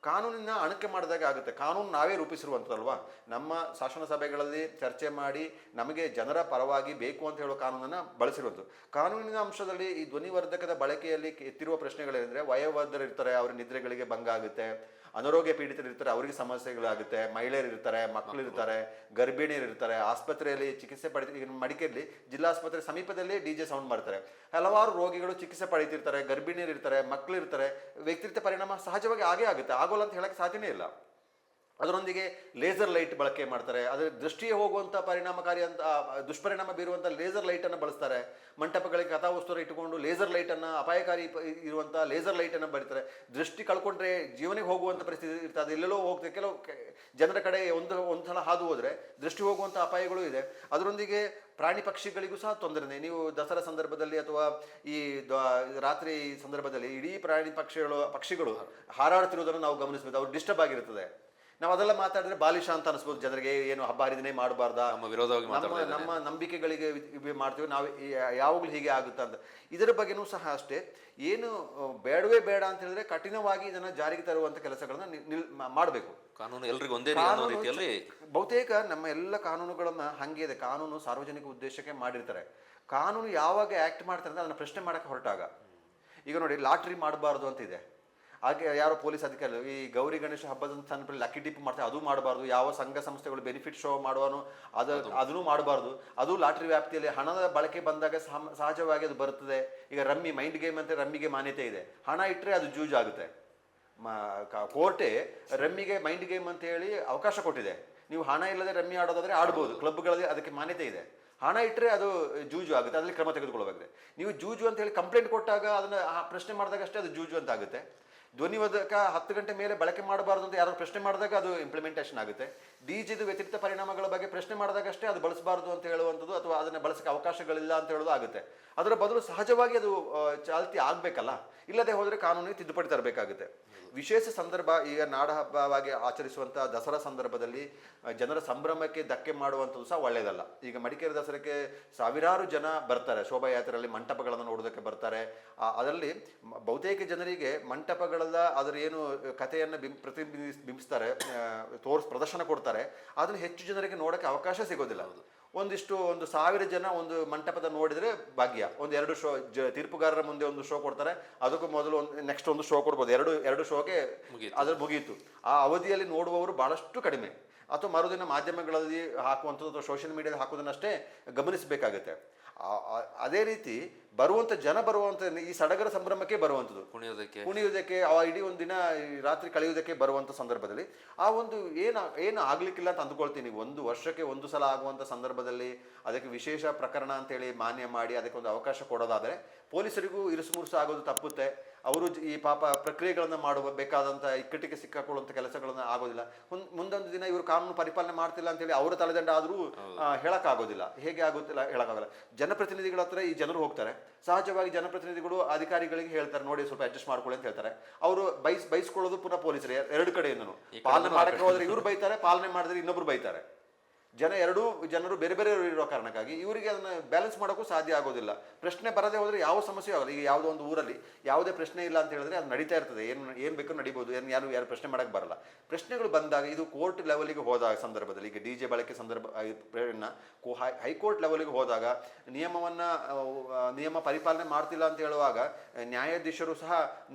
ಕಾನೂನಿನ ಅಣಕೆ ಮಾಡಿದಾಗ ಆಗುತ್ತೆ. ಕಾನೂನು ನಾವೇ ರೂಪಿಸಿರುವಂಥದ್ದಲ್ವಾ? ನಮ್ಮ ಶಾಸನ ಸಭೆಗಳಲ್ಲಿ ಚರ್ಚೆ ಮಾಡಿ ನಮಗೆ ಜನರ ಪರವಾಗಿ ಬೇಕು ಅಂತ ಹೇಳೋ ಕಾನೂನನ್ನು ಬಳಸಿರುವಂಥದ್ದು. ಕಾನೂನಿನ ಅಂಶದಲ್ಲಿ ಈ ಧ್ವನಿವರ್ಧಕದ ಬಳಕೆಯಲ್ಲಿ ಎತ್ತಿರುವ ಪ್ರಶ್ನೆಗಳೇನೆಂದರೆ ವಯೋವರ್ಧರಿರ್ತಾರೆ ಅವ್ರ ನಿದ್ರೆಗಳಿಗೆ ಭಂಗ ಆಗುತ್ತೆ. ಅನಾರೋಗ್ಯ ಪೀಡಿತರಿರ್ತಾರೆ ಅವರಿಗೆ ಸಮಸ್ಯೆಗಳಾಗುತ್ತೆ. ಮಹಿಳೆಯರು ಇರ್ತಾರೆ ಮಕ್ಕಳು ಇರ್ತಾರೆ ಗರ್ಭಿಣಿಯರು ಇರ್ತಾರೆ ಆಸ್ಪತ್ರೆಯಲ್ಲಿ ಚಿಕಿತ್ಸೆ ಪಡಿತ ಈಗ ಜಿಲ್ಲಾ ಜಿಲ್ಲಾಸ್ಪತ್ರೆ ಸಮೀಪದಲ್ಲಿ ಡಿ ಜೆ ಸೌಂಡ್ ಮಾಡ್ತಾರೆ. ಹಲವಾರು ರೋಗಿಗಳು ಚಿಕಿತ್ಸೆ ಪಡೀತಿರ್ತಾರೆ ಗರ್ಭಿಣಿಯರು ಇರ್ತಾರೆ ಮಕ್ಕಳು ಇರ್ತಾರೆ. ವ್ಯಕ್ತಿತ್ವ ಪರಿಣಾಮ ಸಹಜವಾಗಿ ಆಗೇ ಆಗುತ್ತೆ. ಆಗೋಲ್ಲ ಅಂತ ಹೇಳಕ್ಕೆ ಸಾಧ್ಯನೇ ಇಲ್ಲ. ಅದರೊಂದಿಗೆ ಲೇಸರ್ ಲೈಟ್ ಬಳಕೆ ಮಾಡ್ತಾರೆ. ಅದರ ದೃಷ್ಟಿಗೆ ಹೋಗುವಂಥ ಪರಿಣಾಮಕಾರಿ ಅಂತ ದುಷ್ಪರಿಣಾಮ ಬೀರುವಂಥ ಲೇಸರ್ ಲೈಟನ್ನು ಬಳಸ್ತಾರೆ. ಮಂಟಪಗಳಿಗೆ ಕಥಾವಸ್ತುರ ಇಟ್ಟುಕೊಂಡು ಲೇಸರ್ ಲೈಟನ್ನು ಅಪಾಯಕಾರಿ ಇರುವಂಥ ಲೇಸರ್ ಲೈಟನ್ನು ಬಳಿತಾರೆ ದೃಷ್ಟಿ ಕಳ್ಕೊಂಡ್ರೆ ಜೀವನಿಗೆ ಹೋಗುವಂಥ ಪರಿಸ್ಥಿತಿ ಇರ್ತದೆ ಎಲ್ಲೆಲ್ಲೋ ಹೋಗ್ತದೆ. ಕೆಲವು ಜನರ ಕಡೆ ಒಂದು ಒಂದು ಸಲ ಹಾದು ಹೋದರೆ ದೃಷ್ಟಿ ಹೋಗುವಂಥ ಅಪಾಯಗಳು ಇದೆ. ಅದರೊಂದಿಗೆ ಪ್ರಾಣಿ ಪಕ್ಷಿಗಳಿಗೂ ಸಹ ತೊಂದರೆನೇ. ನೀವು ದಸರಾ ಸಂದರ್ಭದಲ್ಲಿ ಅಥವಾ ಈ ರಾತ್ರಿ ಸಂದರ್ಭದಲ್ಲಿ ಇಡೀ ಪ್ರಾಣಿ ಪಕ್ಷಿಗಳು ಪಕ್ಷಿಗಳು ಹಾರಾಡುತ್ತಿರುವುದನ್ನು ನಾವು ಗಮನಿಸಬೇಕು ಅವ್ರು ಡಿಸ್ಟರ್ಬ್ ಆಗಿರ್ತದೆ ನಾವು ಅದೆಲ್ಲ ಮಾತಾಡಿದ್ರೆ ಬಾಲಿಶ ಅಂತ ಅನಿಸ್ಬೋದು ಜನರಿಗೆ ಏನು ಹಬ್ಬ ಹರಿದಿನೇ ಮಾಡಬಾರ್ದಾ? ನಮ್ಮ ವಿರೋಧವಾಗಿ ನಮ್ಮ ನಮ್ಮ ನಂಬಿಕೆಗಳಿಗೆ ಮಾಡ್ತೀವಿ ನಾವು ಯಾವಾಗಲೂ ಹೀಗೆ ಆಗುತ್ತಾ ಅಂತ. ಇದರ ಬಗ್ಗೆನೂ ಸಹ ಅಷ್ಟೇ ಏನು ಬೇಡವೇ ಬೇಡ ಅಂತ ಹೇಳಿದ್ರೆ ಕಠಿಣವಾಗಿ ಇದನ್ನ ಜಾರಿಗೆ ತರುವಂತ ಕೆಲಸಗಳನ್ನ ನಿಲ್ ಮಾಡಬೇಕು. ಕಾನೂನು ಎಲ್ರಿಗೂ ಒಂದೇ ರೀತಿಯಲ್ಲಿ. ಬಹುತೇಕ ನಮ್ಮ ಎಲ್ಲ ಕಾನೂನುಗಳನ್ನ ಹಂಗೆ ಇದೆ ಕಾನೂನು ಸಾರ್ವಜನಿಕ ಉದ್ದೇಶಕ್ಕೆ ಮಾಡಿರ್ತಾರೆ. ಕಾನೂನು ಯಾವಾಗ ಆಕ್ಟ್ ಮಾಡ್ತಾರೆ ಅಂದ್ರೆ ಅದನ್ನ ಪ್ರಶ್ನೆ ಮಾಡಕ್ಕೆ ಹೊರಟಾಗ. ಈಗ ನೋಡಿ ಲಾಟ್ರಿ ಮಾಡಬಾರ್ದು ಅಂತ ಇದೆ. ಹಾಗೆ ಯಾರೋ ಪೊಲೀಸ್ ಅಧಿಕಾರಿ ಈ ಗೌರಿ ಗಣೇಶ ಹಬ್ಬದ ಸಂದರ್ಭದಲ್ಲಿ ಲಕ್ಕಿ ಡಿಪ್ ಮಾಡ್ತಾರೆ ಅದು ಮಾಡಬಾರ್ದು. ಯಾವ ಸಂಘ ಸಂಸ್ಥೆಗಳು ಬೆನಿಫಿಟ್ ಶೋ ಮಾಡುವನು ಅದು ಅದನ್ನು ಮಾಡಬಾರ್ದು. ಅದು ಲಾಟ್ರಿ ವ್ಯಾಪ್ತಿಯಲ್ಲಿ ಹಣದ ಬಳಕೆ ಬಂದಾಗ ಸಹ- ಸಹಜವಾಗಿ ಅದು ಬರುತ್ತದೆ. ಈಗ ರಮ್ಮಿ ಮೈಂಡ್ ಗೇಮ್ ಅಂತ ರಮ್ಮಿಗೆ ಮಾನ್ಯತೆ ಇದೆ. ಹಣ ಇಟ್ಟರೆ ಅದು ಜೂಜ್ ಆಗುತ್ತೆ. ಕೋರ್ಟೆ ರಮ್ಮಿಗೆ ಮೈಂಡ್ ಗೇಮ್ ಅಂತ ಹೇಳಿ ಅವಕಾಶ ಕೊಟ್ಟಿದೆ. ನೀವು ಹಣ ಇಲ್ಲದೆ ರಮ್ಮಿ ಆಡೋದಾದ್ರೆ ಆಡ್ಬೋದು. ಕ್ಲಬ್ಗಳಲ್ಲಿ ಅದಕ್ಕೆ ಮಾನ್ಯತೆ ಇದೆ. ಹಣ ಇಟ್ಟರೆ ಅದು ಜೂಜು ಆಗುತ್ತೆ. ಅದರಲ್ಲಿ ಕ್ರಮ ತೆಗೆದುಕೊಳ್ಳಬೇಕಾಗಿದೆ ನೀವು ಜೂಜು ಅಂತ ಹೇಳಿ ಕಂಪ್ಲೇಂಟ್ ಕೊಟ್ಟಾಗ ಅದನ್ನ ಆ ಪ್ರಶ್ನೆ ಮಾಡಿದಾಗ ಅಷ್ಟೇ ಅದು ಜೂಜು ಅಂತ ಆಗುತ್ತೆ. ಧ್ವನಿವರ್ಧಕ ಹತ್ತು ಗಂಟೆ ಮೇಲೆ ಬಳಕೆ ಮಾಡಬಾರ್ದು ಅಂತ ಯಾರು ಪ್ರಶ್ನೆ ಮಾಡಿದಾಗ ಅದು ಇಂಪ್ಲಿಮೆಂಟೇಷನ್ ಆಗುತ್ತೆ. ಡಿ ಜಿದು ವ್ಯತಿರಿಕ್ತ ಪರಿಣಾಮಗಳ ಬಗ್ಗೆ ಪ್ರಶ್ನೆ ಮಾಡಿದಾಗ ಅಷ್ಟೇ ಅದು ಬಳಸಬಾರ್ದು ಅಂತ ಹೇಳುವಂಥದ್ದು ಅಥವಾ ಅದನ್ನ ಬಳಸಕ್ಕೆ ಅವಕಾಶಗಳಿಲ್ಲ ಅಂತ ಹೇಳೋದು ಆಗುತ್ತೆ. ಅದರ ಬದಲು ಸಹಜವಾಗಿ ಅದು ಚಾಲ್ತಿ ಆಗಬೇಕಲ್ಲ? ಇಲ್ಲದೆ ಹೋದರೆ ಕಾನೂನಿಗೆ ತಿದ್ದುಪಡಿ ತರಬೇಕಾಗುತ್ತೆ. ವಿಶೇಷ ಸಂದರ್ಭ, ಈಗ ನಾಡ ಹಬ್ಬವಾಗಿ ಆಚರಿಸುವಂಥ ದಸರಾ ಸಂದರ್ಭದಲ್ಲಿ ಜನರ ಸಂಭ್ರಮಕ್ಕೆ ಧಕ್ಕೆ ಮಾಡುವಂಥದ್ದು ಸಹ ಒಳ್ಳೆಯದಲ್ಲ. ಈಗ ಮಡಿಕೇರಿ ದಸರಾಕ್ಕೆ ಸಾವಿರಾರು ಜನ ಬರ್ತಾರೆ. ಶೋಭಾಯಾತ್ರೆಯಲ್ಲಿ ಮಂಟಪಗಳನ್ನು ನೋಡೋದಕ್ಕೆ ಬರ್ತಾರೆ. ಅದರಲ್ಲಿ ಬಹುತೇಕ ಜನರಿಗೆ ಮಂಟಪಗಳ ಅದರ ಏನು ಕಥೆಯನ್ನು ಬಿಂಬ್ ಪ್ರತಿಬಿಂಬಿಸ್ ಬಿಂಬಿಸ್ತಾರೆ ತೋರ್ಸ್ ಪ್ರದರ್ಶನ ಕೊಡ್ತಾರೆ ಅದನ್ನು ಹೆಚ್ಚು ಜನರಿಗೆ ನೋಡೋಕ್ಕೆ ಅವಕಾಶ ಸಿಗೋದಿಲ್ಲ ಅದು ಒಂದಿಷ್ಟು ಒಂದು ಸಾವಿರ ಜನ ಒಂದು ಮಂಟಪದ ನೋಡಿದರೆ ಭಾಗ್ಯ. ಒಂದು ಎರಡು ಶೋ ಜ ತೀರ್ಪುಗಾರರ ಮುಂದೆ ಒಂದು ಶೋ ಕೊಡ್ತಾರೆ ಅದಕ್ಕೂ ಮೊದಲು ಒಂದು ನೆಕ್ಸ್ಟ್ ಒಂದು ಶೋ ಕೊಡ್ಬೋದು. ಎರಡು ಎರಡು ಶೋಗೆ. ಅದ್ರ ಮುಗಿಯಿತು ಆ ಅವಧಿಯಲ್ಲಿ ನೋಡುವವರು ಬಹಳಷ್ಟು ಕಡಿಮೆ. ಅಥವಾ ಮರುದಿನ ಮಾಧ್ಯಮಗಳಲ್ಲಿ ಹಾಕುವಂಥದ್ದು ಅಥವಾ ಸೋಷಿಯಲ್ ಮೀಡಿಯಾದಲ್ಲಿ ಹಾಕೋದನ್ನಷ್ಟೇ ಗಮನಿಸಬೇಕಾಗುತ್ತೆ. ಅದೇ ರೀತಿ ಬರುವಂಥ ಜನ ಬರುವಂಥ ಈ ಸಡಗರ ಸಂಭ್ರಮಕ್ಕೆ ಬರುವಂಥದ್ದು ಕುಣಿಯೋದಕ್ಕೆ. ಕುಣಿಯೋದಕ್ಕೆ ಆ ಇಡೀ ಒಂದು ದಿನ ಈ ರಾತ್ರಿ ಕಳೆಯುವುದಕ್ಕೆ ಬರುವಂಥ ಸಂದರ್ಭದಲ್ಲಿ ಆ ಒಂದು ಏನು ಏನು ಆಗ್ಲಿಕ್ಕಿಲ್ಲ ಅಂತ ಅಂದ್ಕೊಳ್ತೀನಿ. ಒಂದು ವರ್ಷಕ್ಕೆ ಒಂದು ಸಲ ಆಗುವಂಥ ಸಂದರ್ಭದಲ್ಲಿ ಅದಕ್ಕೆ ವಿಶೇಷ ಪ್ರಕರಣ ಅಂತೇಳಿ ಮಾನ್ಯ ಮಾಡಿ ಅದಕ್ಕೆ ಒಂದು ಅವಕಾಶ ಕೊಡೋದಾದರೆ ಪೊಲೀಸರಿಗೂ ಇರುಸು ಮುರುಸು ಆಗೋದು ತಪ್ಪುತ್ತೆ. ಅವರು ಈ ಪಾಪ ಪ್ರಕ್ರಿಯೆಗಳನ್ನು ಮಾಡುವ ಬೇಕಾದಂಥ ಇಕ್ಕಟ್ಟಿಗೆ ಸಿಕ್ಕಾಕೊಳ್ಳುವಂಥ ಕೆಲಸಗಳನ್ನು ಆಗೋದಿಲ್ಲ. ಮುಂದೊಂದು ದಿನ ಇವರು ಕಾನೂನು ಪರಿಪಾಲನೆ ಮಾಡ್ತಿಲ್ಲ ಅಂತೇಳಿ ಅವರ ತಲೆದಂಡ ಆದರೂ ಹೇಳೋಕ್ಕಾಗೋದಿಲ್ಲ. ಹೇಗೆ ಆಗೋದಿಲ್ಲ ಹೇಳೋಕ್ಕಾಗಲ್ಲ. ಜನಪ್ರತಿನಿಧಿಗಳ ಹತ್ರ ಈ ಜನರು ಹೋಗ್ತಾರೆ. ಸಹಜವಾಗಿ ಜನಪ್ರತಿನಿಧಿಗಳು ಅಧಿಕಾರಿಗಳಿಗೆ ಹೇಳ್ತಾರೆ ನೋಡಿ ಸ್ವಲ್ಪ ಅಡ್ಜಸ್ಟ್ ಮಾಡ್ಕೊಳ್ಳಿ ಅಂತ ಹೇಳ್ತಾರೆ. ಅವರು ಬೈಸ್ ಬೈಸ್ಕೊಳ್ಳೋದು ಪುನಃ ಪೊಲೀಸರು ಎರಡು ಕಡೆಯಿಂದನು. ಪಾಲನೆ ಮಾಡಕ್ಕೆ ಹೋದ್ರೆ ಇವ್ರು ಬೈತಾರೆ ಪಾಲನೆ ಮಾಡಿದ್ರೆ ಇನ್ನೊಬ್ರು ಬೈತಾರೆ. ಜನ ಎರಡೂ ಜನರು ಬೇರೆ ಬೇರೆ ಇರೋ ಕಾರಣಕ್ಕಾಗಿ ಇವರಿಗೆ ಅದನ್ನು ಬ್ಯಾಲೆನ್ಸ್ ಮಾಡೋಕ್ಕೂ ಸಾಧ್ಯ ಆಗೋದಿಲ್ಲ. ಪ್ರಶ್ನೆ ಬರದೇ ಹೋದರೆ ಯಾವ ಸಮಸ್ಯೆ ಆಗೋಲ್ಲ. ಈಗ ಯಾವುದೋ ಒಂದು ಊರಲ್ಲಿ ಯಾವುದೇ ಪ್ರಶ್ನೆ ಇಲ್ಲ ಅಂತ ಹೇಳಿದ್ರೆ ಅದು ನಡೀತಾ ಇರ್ತದೆ. ಏನು ಏನು ಬೇಕು ನಡಿಬೋದು. ಏನು, ಯಾರು ಯಾರು ಪ್ರಶ್ನೆ ಮಾಡೋಕ್ಕೆ ಬರಲ್ಲ. ಪ್ರಶ್ನೆಗಳು ಬಂದಾಗ ಇದು ಕೋರ್ಟ್ ಲೆವೆಲಿಗೆ ಹೋದ ಸಂದರ್ಭದಲ್ಲಿ, ಈಗ ಡಿ ಜೆ ಬಳಕೆ ಸಂದರ್ಭ ಕೋ- ಹೈಕೋರ್ಟ್ ಲೆವೆಲಿಗೆ ಹೋದಾಗ ನಿಯಮವನ್ನ ನಿಯಮ ಪರಿಪಾಲನೆ ಮಾಡ್ತಿಲ್ಲ ಅಂತ ಹೇಳುವಾಗ ನ್ಯಾಯಾಧೀಶರು ಸಹ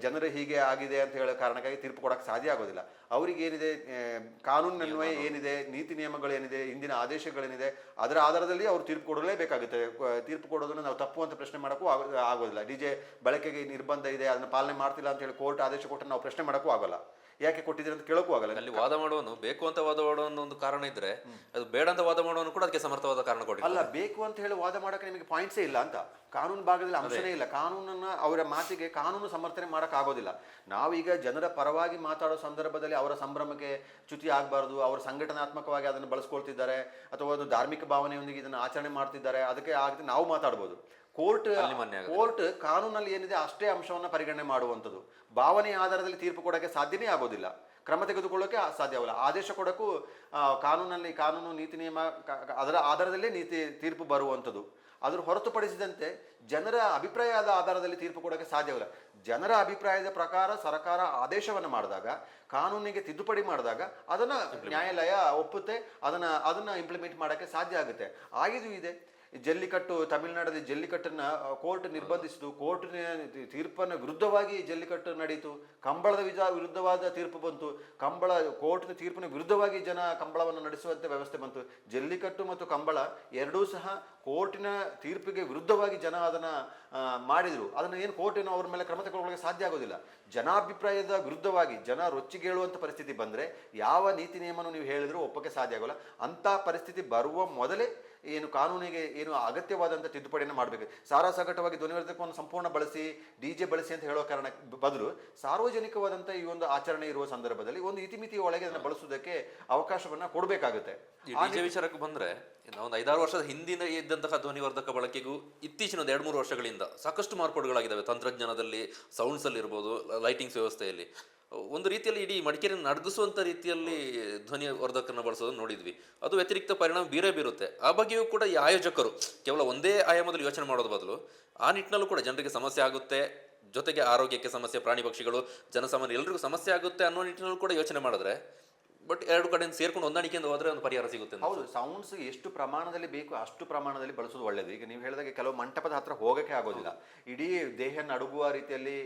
ಜನರು ಹೀಗೆ ಆಗಿದೆ ಅಂತ ಹೇಳೋ ಕಾರಣಕ್ಕಾಗಿ ತೀರ್ಪು ಕೊಡೋಕ್ಕೆ ಸಾಧ್ಯ ಆಗೋದಿಲ್ಲ. ಅವ್ರಿಗೆ ಏನಿದೆ ಆ, ಕಾನೂನಿನನ್ವಯ ಏನಿದೆ ನೀತಿ ನಿಯಮಗಳೇನಿದೆ ಇಂದಿನ ಆದೇಶಗಳೇನಿದೆ ಅದರ ಆಧಾರದಲ್ಲಿ ಅವರು ತೀರ್ಪು ಕೊಡಲೇಬೇಕಾಗುತ್ತೆ. ತೀರ್ಪು ಕೊಡೋದನ್ನು ನಾವು ತಪ್ಪು ಅಂತ ಪ್ರಶ್ನೆ ಮಾಡೋಕ್ಕೂ ಆಗ- ಆಗೋದಿಲ್ಲ. ಡಿ ಜೆ ಬಳಕೆಗೆ ನಿರ್ಬಂಧ ಇದೆ ಅದನ್ನು ಪಾಲನೆ ಮಾಡ್ತಿಲ್ಲ ಅಂತ ಹೇಳಿ ಕೋರ್ಟ್ ಆದೇಶ ಕೊಟ್ಟರೆ ನಾವು ಪ್ರಶ್ನೆ ಮಾಡೋಕ್ಕೂ ಆಗಲ್ಲ. ಯಾಕೆ ಕೊಟ್ಟಿದ್ದೀರಿ ಅಂತ ಕೇಳೋಕ್ಕೂ ಆಗಲ್ಲ. ಅಲ್ಲಿ ವಾದ ಮಾಡುವನು ಬೇಕು ಅಂತ ವಾದ ಮಾಡುವನು ಒಂದು ಕಾರಣ ಇದ್ರೆ ಅದು ಬೇಡ ಅಂತ ವಾದ ಮಾಡುವನು ಕೂಡ ಅದಕ್ಕೆ ಸಮರ್ಥವಾದ ಕಾರಣ ಕೊಡಿ ಅಲ್ಲ ಬೇಕು ಅಂತ ಹೇಳಿ ವಾದ ಮಾಡಕ್ಕೆ ನಿಮಗೆ ಪಾಯಿಂಟ್ಸೇ ಇಲ್ಲ ಅಂತ. ಕಾನೂನು ಭಾಗದಲ್ಲಿ ಅಂಶನೇ ಇಲ್ಲ. ಕಾನೂನನ್ನ ಅವರ ಮಾತಿಗೆ ಕಾನೂನು ಸಮರ್ಥನೆ ಮಾಡಕ್ ಆಗೋದಿಲ್ಲ. ನಾವೀಗ ಜನರ ಪರವಾಗಿ ಮಾತಾಡೋ ಸಂದರ್ಭದಲ್ಲಿ ಅವರ ಸಂಭ್ರಮಕ್ಕೆ ಚ್ಯುತಿ ಆಗಬಾರ್ದು ಅವರ ಸಂಘಟನಾತ್ಮಕವಾಗಿ ಅದನ್ನು ಬಳಸ್ಕೊಳ್ತಿದ್ದಾರೆ ಅಥವಾ ಒಂದು ಧಾರ್ಮಿಕ ಭಾವನೆಯೊಂದಿಗೆ ಇದನ್ನು ಆಚರಣೆ ಮಾಡ್ತಿದ್ದಾರೆ ಅದಕ್ಕೆ ಆಗದೆ ನಾವು ಮಾತಾಡ್ಬೋದು. ಕೋರ್ಟ್. ಕೋರ್ಟ್ ಕಾನೂನಲ್ಲಿ ಏನಿದೆ ಅಷ್ಟೇ ಅಂಶವನ್ನು ಪರಿಗಣನೆ ಮಾಡುವಂಥದ್ದು. ಭಾವನೆಯ ಆಧಾರದಲ್ಲಿ ತೀರ್ಪು ಕೊಡೋಕ್ಕೆ ಸಾಧ್ಯನೇ ಆಗೋದಿಲ್ಲ. ಕ್ರಮ ತೆಗೆದುಕೊಳ್ಳೋಕೆ ಸಾಧ್ಯವಿಲ್ಲ ಆದೇಶ ಕೊಡೋಕ್ಕೂ ಕಾನೂನಲ್ಲಿ ಕಾನೂನು ನೀತಿ ನಿಯಮ ಅದರ ಆಧಾರದಲ್ಲೇ ನೀತಿ ತೀರ್ಪು ಬರುವಂಥದ್ದು. ಅದರ ಹೊರತುಪಡಿಸಿದಂತೆ ಜನರ ಅಭಿಪ್ರಾಯದ ಆಧಾರದಲ್ಲಿ ತೀರ್ಪು ಕೊಡೋಕ್ಕೆ ಸಾಧ್ಯವಿಲ್ಲ ಜನರ ಅಭಿಪ್ರಾಯದ ಪ್ರಕಾರ ಸರ್ಕಾರ ಆದೇಶವನ್ನು ಮಾಡಿದಾಗ ಕಾನೂನಿಗೆ ತಿದ್ದುಪಡಿ ಮಾಡಿದಾಗ ಅದನ್ನು ನ್ಯಾಯಾಲಯ ಒಪ್ಪುತ್ತೆ ಅದನ್ನು ಅದನ್ನು ಇಂಪ್ಲಿಮೆಂಟ್ ಮಾಡೋಕ್ಕೆ ಸಾಧ್ಯ ಆಗುತ್ತೆ. ಆಗಿದೂ ಇದೆ ಜಲ್ಲಿಕಟ್ಟು, ತಮಿಳುನಾಡಲ್ಲಿ ಜಲ್ಲಿಕಟ್ಟನ್ನು ಕೋರ್ಟ್ ನಿರ್ಬಂಧಿಸಿತು. ಕೋರ್ಟ್ ತೀರ್ಪನ್ನ ವಿರುದ್ಧವಾಗಿ ಜಲ್ಲಿಕಟ್ಟು ನಡೆಯಿತು ಕಂಬಳದ ವಿಧ ವಿರುದ್ಧವಾದ ತೀರ್ಪು ಬಂತು. ಕಂಬಳ, ಕೋರ್ಟ್ನ ತೀರ್ಪಿನ ವಿರುದ್ಧವಾಗಿ ಜನ ಕಂಬಳವನ್ನು ನಡೆಸುವಂತೆ ವ್ಯವಸ್ಥೆ ಬಂತು. ಜಲ್ಲಿಕಟ್ಟು ಮತ್ತು ಕಂಬಳ ಎರಡೂ ಸಹ ಕೋರ್ಟಿನ ತೀರ್ಪಿಗೆ ವಿರುದ್ಧವಾಗಿ ಜನ ಅದನ್ನು ಮಾಡಿದರು. ಅದನ್ನ ಏನು ಕೋರ್ಟ್ ಅವರ ಮೇಲೆ ಕ್ರಮ ತಗೊಳ್ಳೋಕೆ ಸಾಧ್ಯ ಆಗೋದಿಲ್ಲ. ಜನಾಭಿಪ್ರಾಯದ ವಿರುದ್ಧವಾಗಿ ಜನ ರೊಚ್ಚಿಗೇಳುವಂಥ ಪರಿಸ್ಥಿತಿ ಬಂದರೆ ಯಾವ ನೀತಿ ನಿಯಮನೂ ನೀವು ಹೇಳಿದ್ರು ಒಪ್ಪಕ್ಕೆ ಸಾಧ್ಯ ಆಗೋಲ್ಲ. ಅಂಥ ಪರಿಸ್ಥಿತಿ ಬರುವ ಮೊದಲೇ ಏನು ಕಾನೂನಿಗೆ ಏನು ಅಗತ್ಯವಾದಂಥ ತಿದ್ದುಪಡಿಯನ್ನು ಮಾಡಬೇಕು. ಸಾರಾಸಗಟವಾಗಿ ಧ್ವನಿವರ್ಧಕವನ್ನು ಸಂಪೂರ್ಣ ಬಳಸಿ ಡಿ ಜೆ ಬಳಸಿ ಅಂತ ಹೇಳೋ ಕಾರಣ ಬದಲು ಸಾರ್ವಜನಿಕವಾದಂಥ ಈ ಒಂದು ಆಚರಣೆ ಇರುವ ಸಂದರ್ಭದಲ್ಲಿ ಒಂದು ಇತಿಮಿತಿ ಒಳಗೆ ಅದನ್ನು ಬಳಸುವುದಕ್ಕೆ ಅವಕಾಶವನ್ನು ಕೊಡಬೇಕಾಗುತ್ತೆ. ಡಿಜೆ ವಿಚಾರಕ್ಕೆ ಬಂದ್ರೆ ಒಂದು ಐದಾರು ವರ್ಷದ ಹಿಂದಿನ ಇದ್ದಂತಹ ಧ್ವನಿವರ್ಧಕ ಬಳಕೆಗೂ ಇತ್ತೀಚಿನ ಒಂದು ಎರಡು ಮೂರು ವರ್ಷಗಳಿಂದ ಸಾಕಷ್ಟು ಮಾರ್ಪಾಡುಗಳಾಗಿದ್ದಾವೆ. ತಂತ್ರಜ್ಞಾನದಲ್ಲಿ ಸೌಂಡ್ಸ್ ಅಲ್ಲಿ ಇರ್ಬೋದು ಲೈಟಿಂಗ್ಸ್ ವ್ಯವಸ್ಥೆಯಲ್ಲಿ. ಒಂದು ರೀತಿಯಲ್ಲಿ ಇಡೀ ಮಡಿಕೇರಿಯನ್ನು ನಡಗಿಸುವಂತ ರೀತಿಯಲ್ಲಿ ಧ್ವನಿವರ್ಧಕನ ಬಳಸೋದನ್ನು ನೋಡಿದ್ವಿ. ಅದು ವ್ಯತಿರಿಕ್ತ ಪರಿಣಾಮ ಬೀರೇ ಬೀರುತ್ತೆ. ಆ ಬಗ್ಗೆಯೂ ಕೂಡ ಈ ಆಯೋಜಕರು ಕೇವಲ ಒಂದೇ ಆಯಾಮದಲ್ಲಿ ಯೋಚನೆ ಮಾಡೋದು ಬದಲು ಆ ನಿಟ್ಟಿನಲ್ಲೂ ಕೂಡ ಜನರಿಗೆ ಸಮಸ್ಯೆ ಆಗುತ್ತೆ. ಜೊತೆಗೆ ಆರೋಗ್ಯಕ್ಕೆ ಸಮಸ್ಯೆ, ಪ್ರಾಣಿ ಪಕ್ಷಿಗಳು, ಜನಸಾಮಾನ್ಯ ಎಲ್ರಿಗೂ ಸಮಸ್ಯೆ ಆಗುತ್ತೆ ಅನ್ನೋ ನಿಟ್ಟಿನಲ್ಲೂ ಕೂಡ ಯೋಚನೆ ಮಾಡಿದ್ರೆ ಬಟ್ ಎರಡು ಕಡೆಯಿಂದ ಸೇರ್ಕೊಂಡು ಹೊಂದಾಣಿಕೆಯಿಂದ ಹೋದ್ರೆ ಒಂದು ಪರಿಹಾರ ಸಿಗುತ್ತೆ ಅಂತ ಹೌದು ಸೌಂಡ್ಸ್ ಎಷ್ಟು ಪ್ರಮಾಣದಲ್ಲಿ ಬೇಕು ಅಷ್ಟು ಪ್ರಮಾಣದಲ್ಲಿ ಬಳಸೋದು ಒಳ್ಳೆಯದು ಈಗ ನೀವು ಹೇಳಿದಾಗ ಕೆಲವು ಮಂಟಪದ ಹತ್ರ ಹೋಗಕ್ಕೆ ಆಗೋದಿಲ್ಲ. ಇಡೀ ದೇಹ ನಡುಗುವ ರೀತಿಯಲ್ಲಿ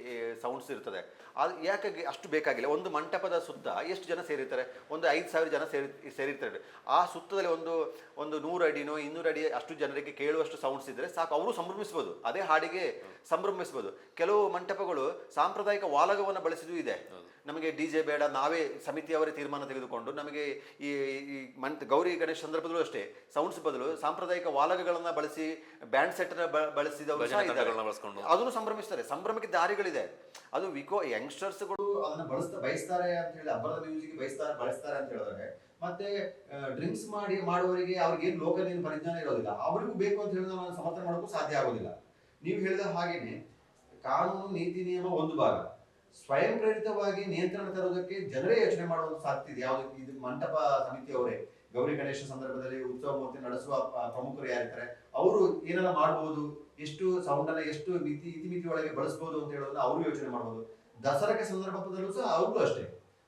ಸೌಂಡ್ಸ್ ಇರ್ತದೆ. ಅದು ಯಾಕೆ ಅಷ್ಟು ಬೇಕಾಗಿಲ್ಲ? ಒಂದು ಮಂಟಪದ ಸುತ್ತ ಎಷ್ಟು ಜನ ಸೇರಿರ್ತಾರೆ? ಒಂದು ಐದು ಸಾವಿರ ಜನ ಸೇರಿ ಸೇರಿರ್ತಾರೆ. ಆ ಸುತ್ತದಲ್ಲಿ ಒಂದು ಒಂದು ನೂರು ಅಡಿನೋ ಇನ್ನೂರು ಅಡಿ ಅಷ್ಟು ಜನರಿಗೆ ಕೇಳುವಷ್ಟು ಸೌಂಡ್ಸ್ ಇದ್ರೆ ಸಾಕು. ಅವರು ಸಂಭ್ರಮಿಸ್ಬೋದು. ಅದೇ ಹಾಡಿಗೆ ಸಂಭ್ರಮಿಸ್ಬೋದು. ಕೆಲವು ಮಂಟಪಗಳು ಸಾಂಪ್ರದಾಯಿಕ ವಾಲಗವನ್ನು ಬಳಸಿದೂ ಇದೆ. ನಮಗೆ ಡಿ ಜೆ ಬೇಡ ನಾವೇ ಸಮಿತಿಯವರೇ ತೀರ್ಮಾನ ತೆಗೆದುಕೊಂಡು ನಮಗೆ ಈ ಈ ಮಂತ್ ಗೌರಿ ಗಣೇಶ ಸಂದರ್ಭದಲ್ಲೂ ಅಷ್ಟೇ ಸೌಂಡ್ಸ್ ಬದಲು ಸಾಂಪ್ರದಾಯಿಕ ವಾಲಗಗಳನ್ನ ಬಳಸಿ ಬ್ಯಾಂಡ್ ಸೆಟ್ ಬಳಸಿದವರು ಸಹ ಇದ್ದಾರೆ. ಅದನ್ನು ಸಂಭ್ರಮಿಸ್ತಾರೆ. ಸಂಭ್ರಮಕ್ಕೆ ದಾರಿಗಳಿದೆ. ಅದು ವಿಕೋ ಯಂಗ್ಸ್ಟರ್ಸ್ಗಳು ಅದನ್ನ ಬಳಸ್ತಾ ಬಯಸ್ತಾರೆ ಅಂತ ಹೇಳಿ ಹಬ್ಬದ ಮ್ಯೂಸಿಕ್ ಬಯಸ್ತಾರೆ ಬಳಸ್ತಾರೆ ಅಂತ ಹೇಳಿದ್ರೆ ಮತ್ತೆ ಡ್ರಿಂಕ್ಸ್ ಮಾಡಿ ಮಾಡುವವರಿಗೆ ಅವ್ರಿಗೆ ಏನು ಲೋಕಲ್ ಏನು ಪರಿಜ್ಞಾನ ಇರೋದಿಲ್ಲ. ಅವರಿಗೂ ಬೇಕು ಅಂತ ಹೇಳಿದ್ರೆ ನಾವು ಸಮರ್ಥನೆ ಮಾಡೋಕ್ಕೂ ಸಾಧ್ಯ ಆಗೋದಿಲ್ಲ. ನೀವು ಹೇಳಿದ ಹಾಗೇನೆ ಕಾನೂನು ನೀತಿ ನಿಯಮ ಒಂದು ಭಾಗ. ಸ್ವಯಂ ಪ್ರೇರಿತವಾಗಿ ನಿಯಂತ್ರಣ ತರೋದಕ್ಕೆ ಜನರೇ ಯೋಚನೆ ಮಾಡುವ ಸಾಧ್ಯತೆ ಇದೆ. ಯಾವುದು ಇದು ಮಂಟಪ ಸಮಿತಿಯವರೇ ಗೌರಿ ಗಣೇಶ ಸಂದರ್ಭದಲ್ಲಿ ಉತ್ಸವ ಮೂರ್ತಿ ನಡೆಸುವ ಪ್ರಮುಖರು ಯಾರಿರ್ತಾರೆ, ಅವರು ಏನೆಲ್ಲ ಮಾಡಬಹುದು ಎಷ್ಟು ಸೌಂಡ್ ಅನ್ನ ಎಷ್ಟು ಮಿತಿ, ಇತಿಮಿತಿ ಒಳಗೆ ಬಳಸಬಹುದು ಅಂತ ಹೇಳೋದನ್ನ ಅವರು ಯೋಚನೆ ಮಾಡಬಹುದು ದಸರಾಕ್ಕೆ ಸಂದರ್ಭದಲ್ಲೂ ಸಹ ಅವ್ರಿಗೂ ಅಷ್ಟೇ.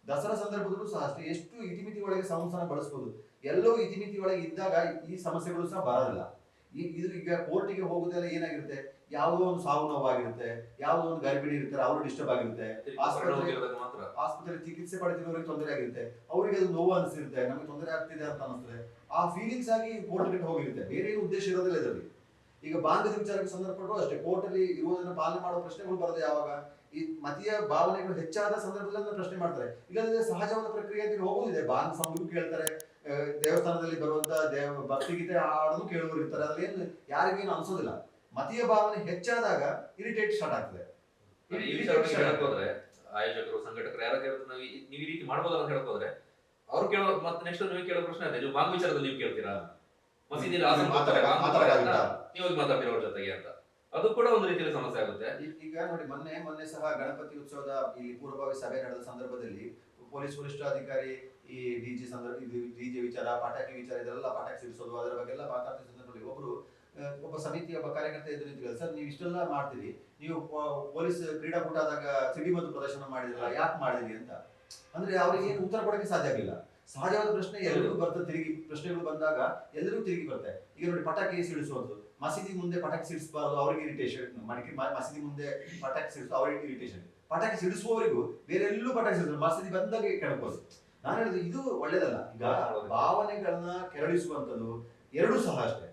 ದಸರಾ ಸಂದರ್ಭದಲ್ಲೂ ಸಹ ಅಷ್ಟೇ. ಎಷ್ಟು ಇತಿಮಿತಿ ಒಳಗೆ ಸೌಂಡ್ಸ್ ಅನ್ನ ಬಳಸಬಹುದು ಎಲ್ಲವೂ ಇತಿಮಿತಿ ಒಳಗೆ ಇದ್ದಾಗ ಈ ಸಮಸ್ಯೆಗಳು ಸಹ ಬರೋದಿಲ್ಲ. ಈ, ಇದು ಈಗ ಕೋರ್ಟಿಗೆ ಹೋಗುದೆಲ್ಲ ಏನಾಗಿರುತ್ತೆ? ಯಾವುದೋ ಒಂದು ಸಾವು ನೋವಾಗಿರುತ್ತೆ ಯಾವುದೋ ಒಂದು ಗರ್ಭಿಣಿ ಇರ್ತಾರೆ ಅವರು ಡಿಸ್ಟರ್ಬ್ ಆಗಿರುತ್ತೆ. ಆಸ್ಪತ್ರೆ ಚಿಕಿತ್ಸೆ ಪಡೆದಿರೋರಿಗೆ ತೊಂದರೆ ಆಗಿರುತ್ತೆ. ಅವರಿಗೆ ಅದು ನೋವು ಅನಿಸಿರುತ್ತೆ ನಮಗೆ ತೊಂದರೆ ಆಗ್ತಿದೆ ಅಂತ ಅನಿಸ್ತದೆ ಆ ಫೀಲಿಂಗ್ಸ್ ಆಗಿ ಕೋರ್ಟ್ ಹೋಗಿರುತ್ತೆ. ಬೇರೆ ಏನು ಉದ್ದೇಶ ಇರೋದಿಲ್ಲ ಇದರಲ್ಲಿ. ಈಗ ಬಾಂಧವ್ಯ ವಿಚಾರಕ್ಕೆ ಸಂದರ್ಭ ಅಷ್ಟೇ ಕೋರ್ಟ್ ಅಲ್ಲಿ ಇರುವುದನ್ನ ಪಾಲನೆ ಮಾಡೋ ಪ್ರಶ್ನೆಗಳು ಬರೋದು ಯಾವಾಗ? ಈ ಮತೀಯ ಭಾವನೆಗಳು ಹೆಚ್ಚಾದ ಸಂದರ್ಭದಲ್ಲಿ ಪ್ರಶ್ನೆ ಮಾಡ್ತಾರೆ. ಇಲ್ಲದ್ರೆ ಸಹಜವಾದ ಪ್ರಕ್ರಿಯೆ ಅಂತ ಹೋಗುದಿದೆ ಬಾಂಧ ಸಂಬಂಧ ಕೇಳ್ತಾರೆ ದೇವಸ್ಥಾನದಲ್ಲಿ ಬರುವಂತ ದೇವ ಭಕ್ತಿಗೀತೆ ಹಾಡನ್ನು ಕೇಳುವವರು ಇರ್ತಾರೆ. ಅದ್ರಲ್ಲಿ ಏನು ಯಾರಿಗೇನು ಅನ್ಸೋದಿಲ್ಲ. ಮತೀಯ ಭಾವನೆ ಹೆಚ್ಚಾದಾಗ ಇರಿಟೇಟ್ ಸ್ಟಾರ್ಟ್ ಆಗ್ತದೆ. ಹೋದ್ರೆ ಆಯೋಜಕರು ಸಂಘಟಕರು ಯಾರ ಕೇಳಿದ್ರೆ ನಾವು ಈ- ನೀವು ಈ ರೀತಿ ಮಾಡ್ಬೋದಲ್ಲ ಅಂತ ಹೇಳ್ಕೋದ್ರೆ ಅವ್ರು ಕೇಳೋ ಮತ್ತೆ ನೆಕ್ಸ್ಟ್ ನೀವು ಕೇಳೋ ಪ್ರಶ್ನೆ ಅದೇ ನೀವು ಬಾಂಗ್ ವಿಚಾರದಲ್ಲಿ ನೀವು ಕೇಳ್ತೀರಾ? ಮಸೀದಿಯಲ್ಲಿ ಆಸನ ನೀವು ಹೋಗಿ ಮಾತಾಡ್ತೀರಾ ಅವ್ರ ಜೊತೆಗೆ ಅಂತ. ಅದು ಕೂಡ ಒಂದು ರೀತಿಯಲ್ಲಿ ಸಮಸ್ಯೆ ಆಗುತ್ತೆ. ಈಗ ನೋಡಿ ಮೊನ್ನೆ ಮೊನ್ನೆ ಸಹ ಗಣಪತಿ ಉತ್ಸವದ ಈ ಪೂರ್ವಭಾವಿ ಸಭೆ ನಡೆದ ಸಂದರ್ಭದಲ್ಲಿ ಪೊಲೀಸ್ ವರಿಷ್ಠಾಧಿಕಾರಿ ಈ ಡಿಜೆ ಸಂದರ್ಭ ಡಿಜಿ ವಿಚಾರ ಪಟಾಕಿ ವಿಚಾರ ಇದೆಲ್ಲ ಪಟಾಕಿ ಸಿಡಿಸೋದು ಅದರ ಬಗ್ಗೆ ಎಲ್ಲ ಮಾತಾಡ್ತಿದ್ದ ಸಂದರ್ಭದಲ್ಲಿ ಒಬ್ರು ಒಬ್ಬ ಸಮಿತಿ ಒಬ್ಬ ಕಾರ್ಯಕರ್ತ ಎದುರು ನಿಂತಿದ್ದಾರೆ. ಸರ್, ನೀವು ಇಷ್ಟೆಲ್ಲ ಮಾಡ್ತೀರಿ. ನೀವು ಪೊಲೀಸ್ ಕ್ರೀಡಾಕೂಟ ಆದಾಗ ಸಿಡಿಮದ್ದು ಪ್ರದರ್ಶನ ಮಾಡಿದ್ರಲ್ಲ, ಯಾಕೆ ಮಾಡಿದಿರಿ ಅಂತ? ಅಂದ್ರೆ ಅವ್ರಿಗೆ ಏನು ಉತ್ತರ ಕೊಡಕ್ಕೆ ಸಾಧ್ಯ ಆಗಿಲ್ಲ ಸಹಜವಾದ ಪ್ರಶ್ನೆ ಎಲ್ಲರಿಗೂ ಬರ್ತದೆ ತಿರುಗಿ, ಪ್ರಶ್ನೆಗಳು ಬಂದಾಗ ಎಲ್ಲರಿಗೂ ತಿರುಗಿ ಬರ್ತಾರೆ ಈಗ ನೋಡಿ, ಪಟಾಕಿ ಸಿಡಿಸುವಂತದ್ದು ಮಸೀದಿ ಮುಂದೆ ಪಟಾಕಿ ಸಿಡಿಸಬಾರ್ದು, ಅವ್ರಿಗೆ ಇರಿಟೇಷನ್ ಮಡಿಕೆ ಮಸೀದಿ ಮುಂದೆ ಪಟಾಕಿ ಸಿಡಿಸು, ಅವ್ರಿಗೆ ಇರಿಟೇಷನ್ ಪಟಾಕಿ ಸಿಡಿಸುವವರಿಗೂ ಬೇರೆ ಎಲ್ಲೂ ಪಟಾಕಿ ಸಿಡಿದ್ರು ಮಸೀದಿ ಬಂದಾಗ ಕೆಣಕೋದು ನಾನು ಹೇಳುದು, ಇದು ಒಳ್ಳೇದಲ್ಲ. ಈಗ ಭಾವನೆಗಳನ್ನ ಕೆರಳಿಸುವಂಥದ್ದು ಎರಡೂ ಸಹ ಅಷ್ಟೇ.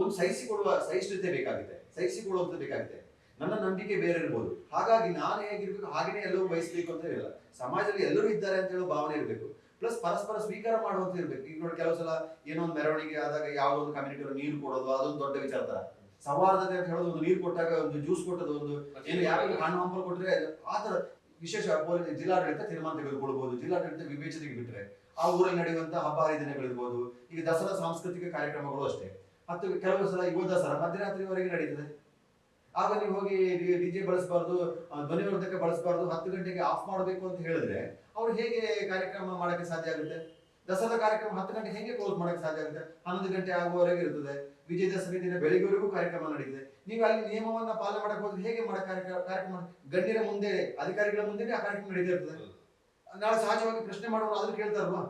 ಒಂದು ಸಹಿಸಿಕೊಳ್ಳುವ ಸಹಿಷ್ಣುತೆ ಬೇಕಾಗುತ್ತೆ. ಸಹಿಸಿಕೊಳ್ಳುವಂಥದ್ದು ಬೇಕಾಗುತ್ತೆ. ನನ್ನ ನಂಬಿಕೆ ಬೇರೆ ಇರ್ಬೋದು. ಹಾಗಾಗಿ ನಾನು ಹೇಗಿರ್ಬೇಕು ಹಾಗೇನೆ ಎಲ್ಲರೂ ಬಯಸಬೇಕು ಅಂತ ಹೇಳಿಲ್ಲ. ಸಮಾಜದಲ್ಲಿ ಎಲ್ಲರೂ ಇದ್ದಾರೆ ಅಂತ ಹೇಳೋ ಭಾವನೆ ಇರಬೇಕು. ಪ್ಲಸ್ ಪರಸ್ಪರ ಸ್ವೀಕಾರ ಮಾಡುವಂತ ಇರ್ಬೇಕು. ಈಗ ನೋಡಿ ಕೆಲವು ಸಲ ಏನೋ ಒಂದು ಮೆರವಣಿಗೆ ಆದಾಗ ಯಾವುದೋ ಒಂದು ಕಮ್ಯುನಿಟಿ ನೀರು ಕೊಡೋದು ಅದೊಂದು ದೊಡ್ಡ ವಿಚಾರ ತರ. ಸೌಹಾರ್ದತೆ ಅಂತ ಹೇಳೋದು ಒಂದು ನೀರು ಕೊಟ್ಟಾಗ ಒಂದು ಜ್ಯೂಸ್ ಕೊಟ್ಟದ್ದು ಒಂದು ಏನು ಯಾಕೆ ಹಣ್ಣು ಹಂಪಲು ಕೊಟ್ಟರೆ ಆ ತರ ವಿಶೇಷ ಜಿಲ್ಲಾಡಳಿತ ತೀರ್ಮಾನ ತೆಗೆದುಕೊಳ್ಬಹುದು. ಜಿಲ್ಲಾಡಳಿತ ವಿವೇಚನೆಗೆ ಬಿಟ್ರೆ ಆ ಊರಲ್ಲಿ ನಡೆಯುವಂತಹ ಹಬ್ಬ ಹರಿದಿನಗಳಿರ್ಬೋದು. ಈಗ ದಸರಾ ಸಾಂಸ್ಕೃತಿಕ ಕಾರ್ಯಕ್ರಮಗಳು ಅಷ್ಟೇ. ಮತ್ತು ಕೆಲವು ಸಲ ಯುವ ದಸರಾ ಮಧ್ಯರಾತ್ರಿವರೆಗೆ ನಡೀತದೆ. ಆಗ ನೀವು ಹೋಗಿ ಡಿಜೆ ಬಳಸಬಾರ್ದು ಧ್ವನಿವರ್ಧಕ ಬಳಸಬಾರ್ದು, ಹತ್ತು ಗಂಟೆಗೆ ಆಫ್ ಮಾಡಬೇಕು ಅಂತ ಹೇಳಿದ್ರೆ ಅವ್ರು ಹೇಗೆ ಕಾರ್ಯಕ್ರಮ ಮಾಡಕ್ಕೆ ಸಾಧ್ಯ ಆಗುತ್ತೆ? ದಸರಾ ಕಾರ್ಯಕ್ರಮ ಹತ್ತು ಗಂಟೆ ಹೇಗೆ ಕ್ಲೋಸ್ ಮಾಡಕ್ಕೆ ಸಾಧ್ಯ ಆಗುತ್ತೆ? ಹನ್ನೊಂದು ಗಂಟೆ ಆಗುವವರೆಗೆ ಇರ್ತದೆ. ವಿಜಯದಶಮಿ ದಿನ ಬೆಳಿಗ್ಗೆವರೆಗೂ ಕಾರ್ಯಕ್ರಮ ನಡೀತದೆ. ನೀವು ಅಲ್ಲಿ ನಿಯಮವನ್ನ ಪಾಲನೆ ಮಾಡಕ್ ಹೋದ್ರೆ ಹೇಗೆ ಮಾಡೋ ಕಾರ್ಯಕ್ರಮ ಗಣ್ಯರ ಮುಂದೆ, ಅಧಿಕಾರಿಗಳ ಮುಂದೆ ಆ ಕಾರ್ಯಕ್ರಮ ನಡೀತಾ ಇರ್ತದೆ. ನಾಳೆ ಸಹಜವಾಗಿ ಪ್ರಶ್ನೆ ಮಾಡೋರು ಆದ್ರೂ ಕೇಳ್ತಾರಲ್ವಾ?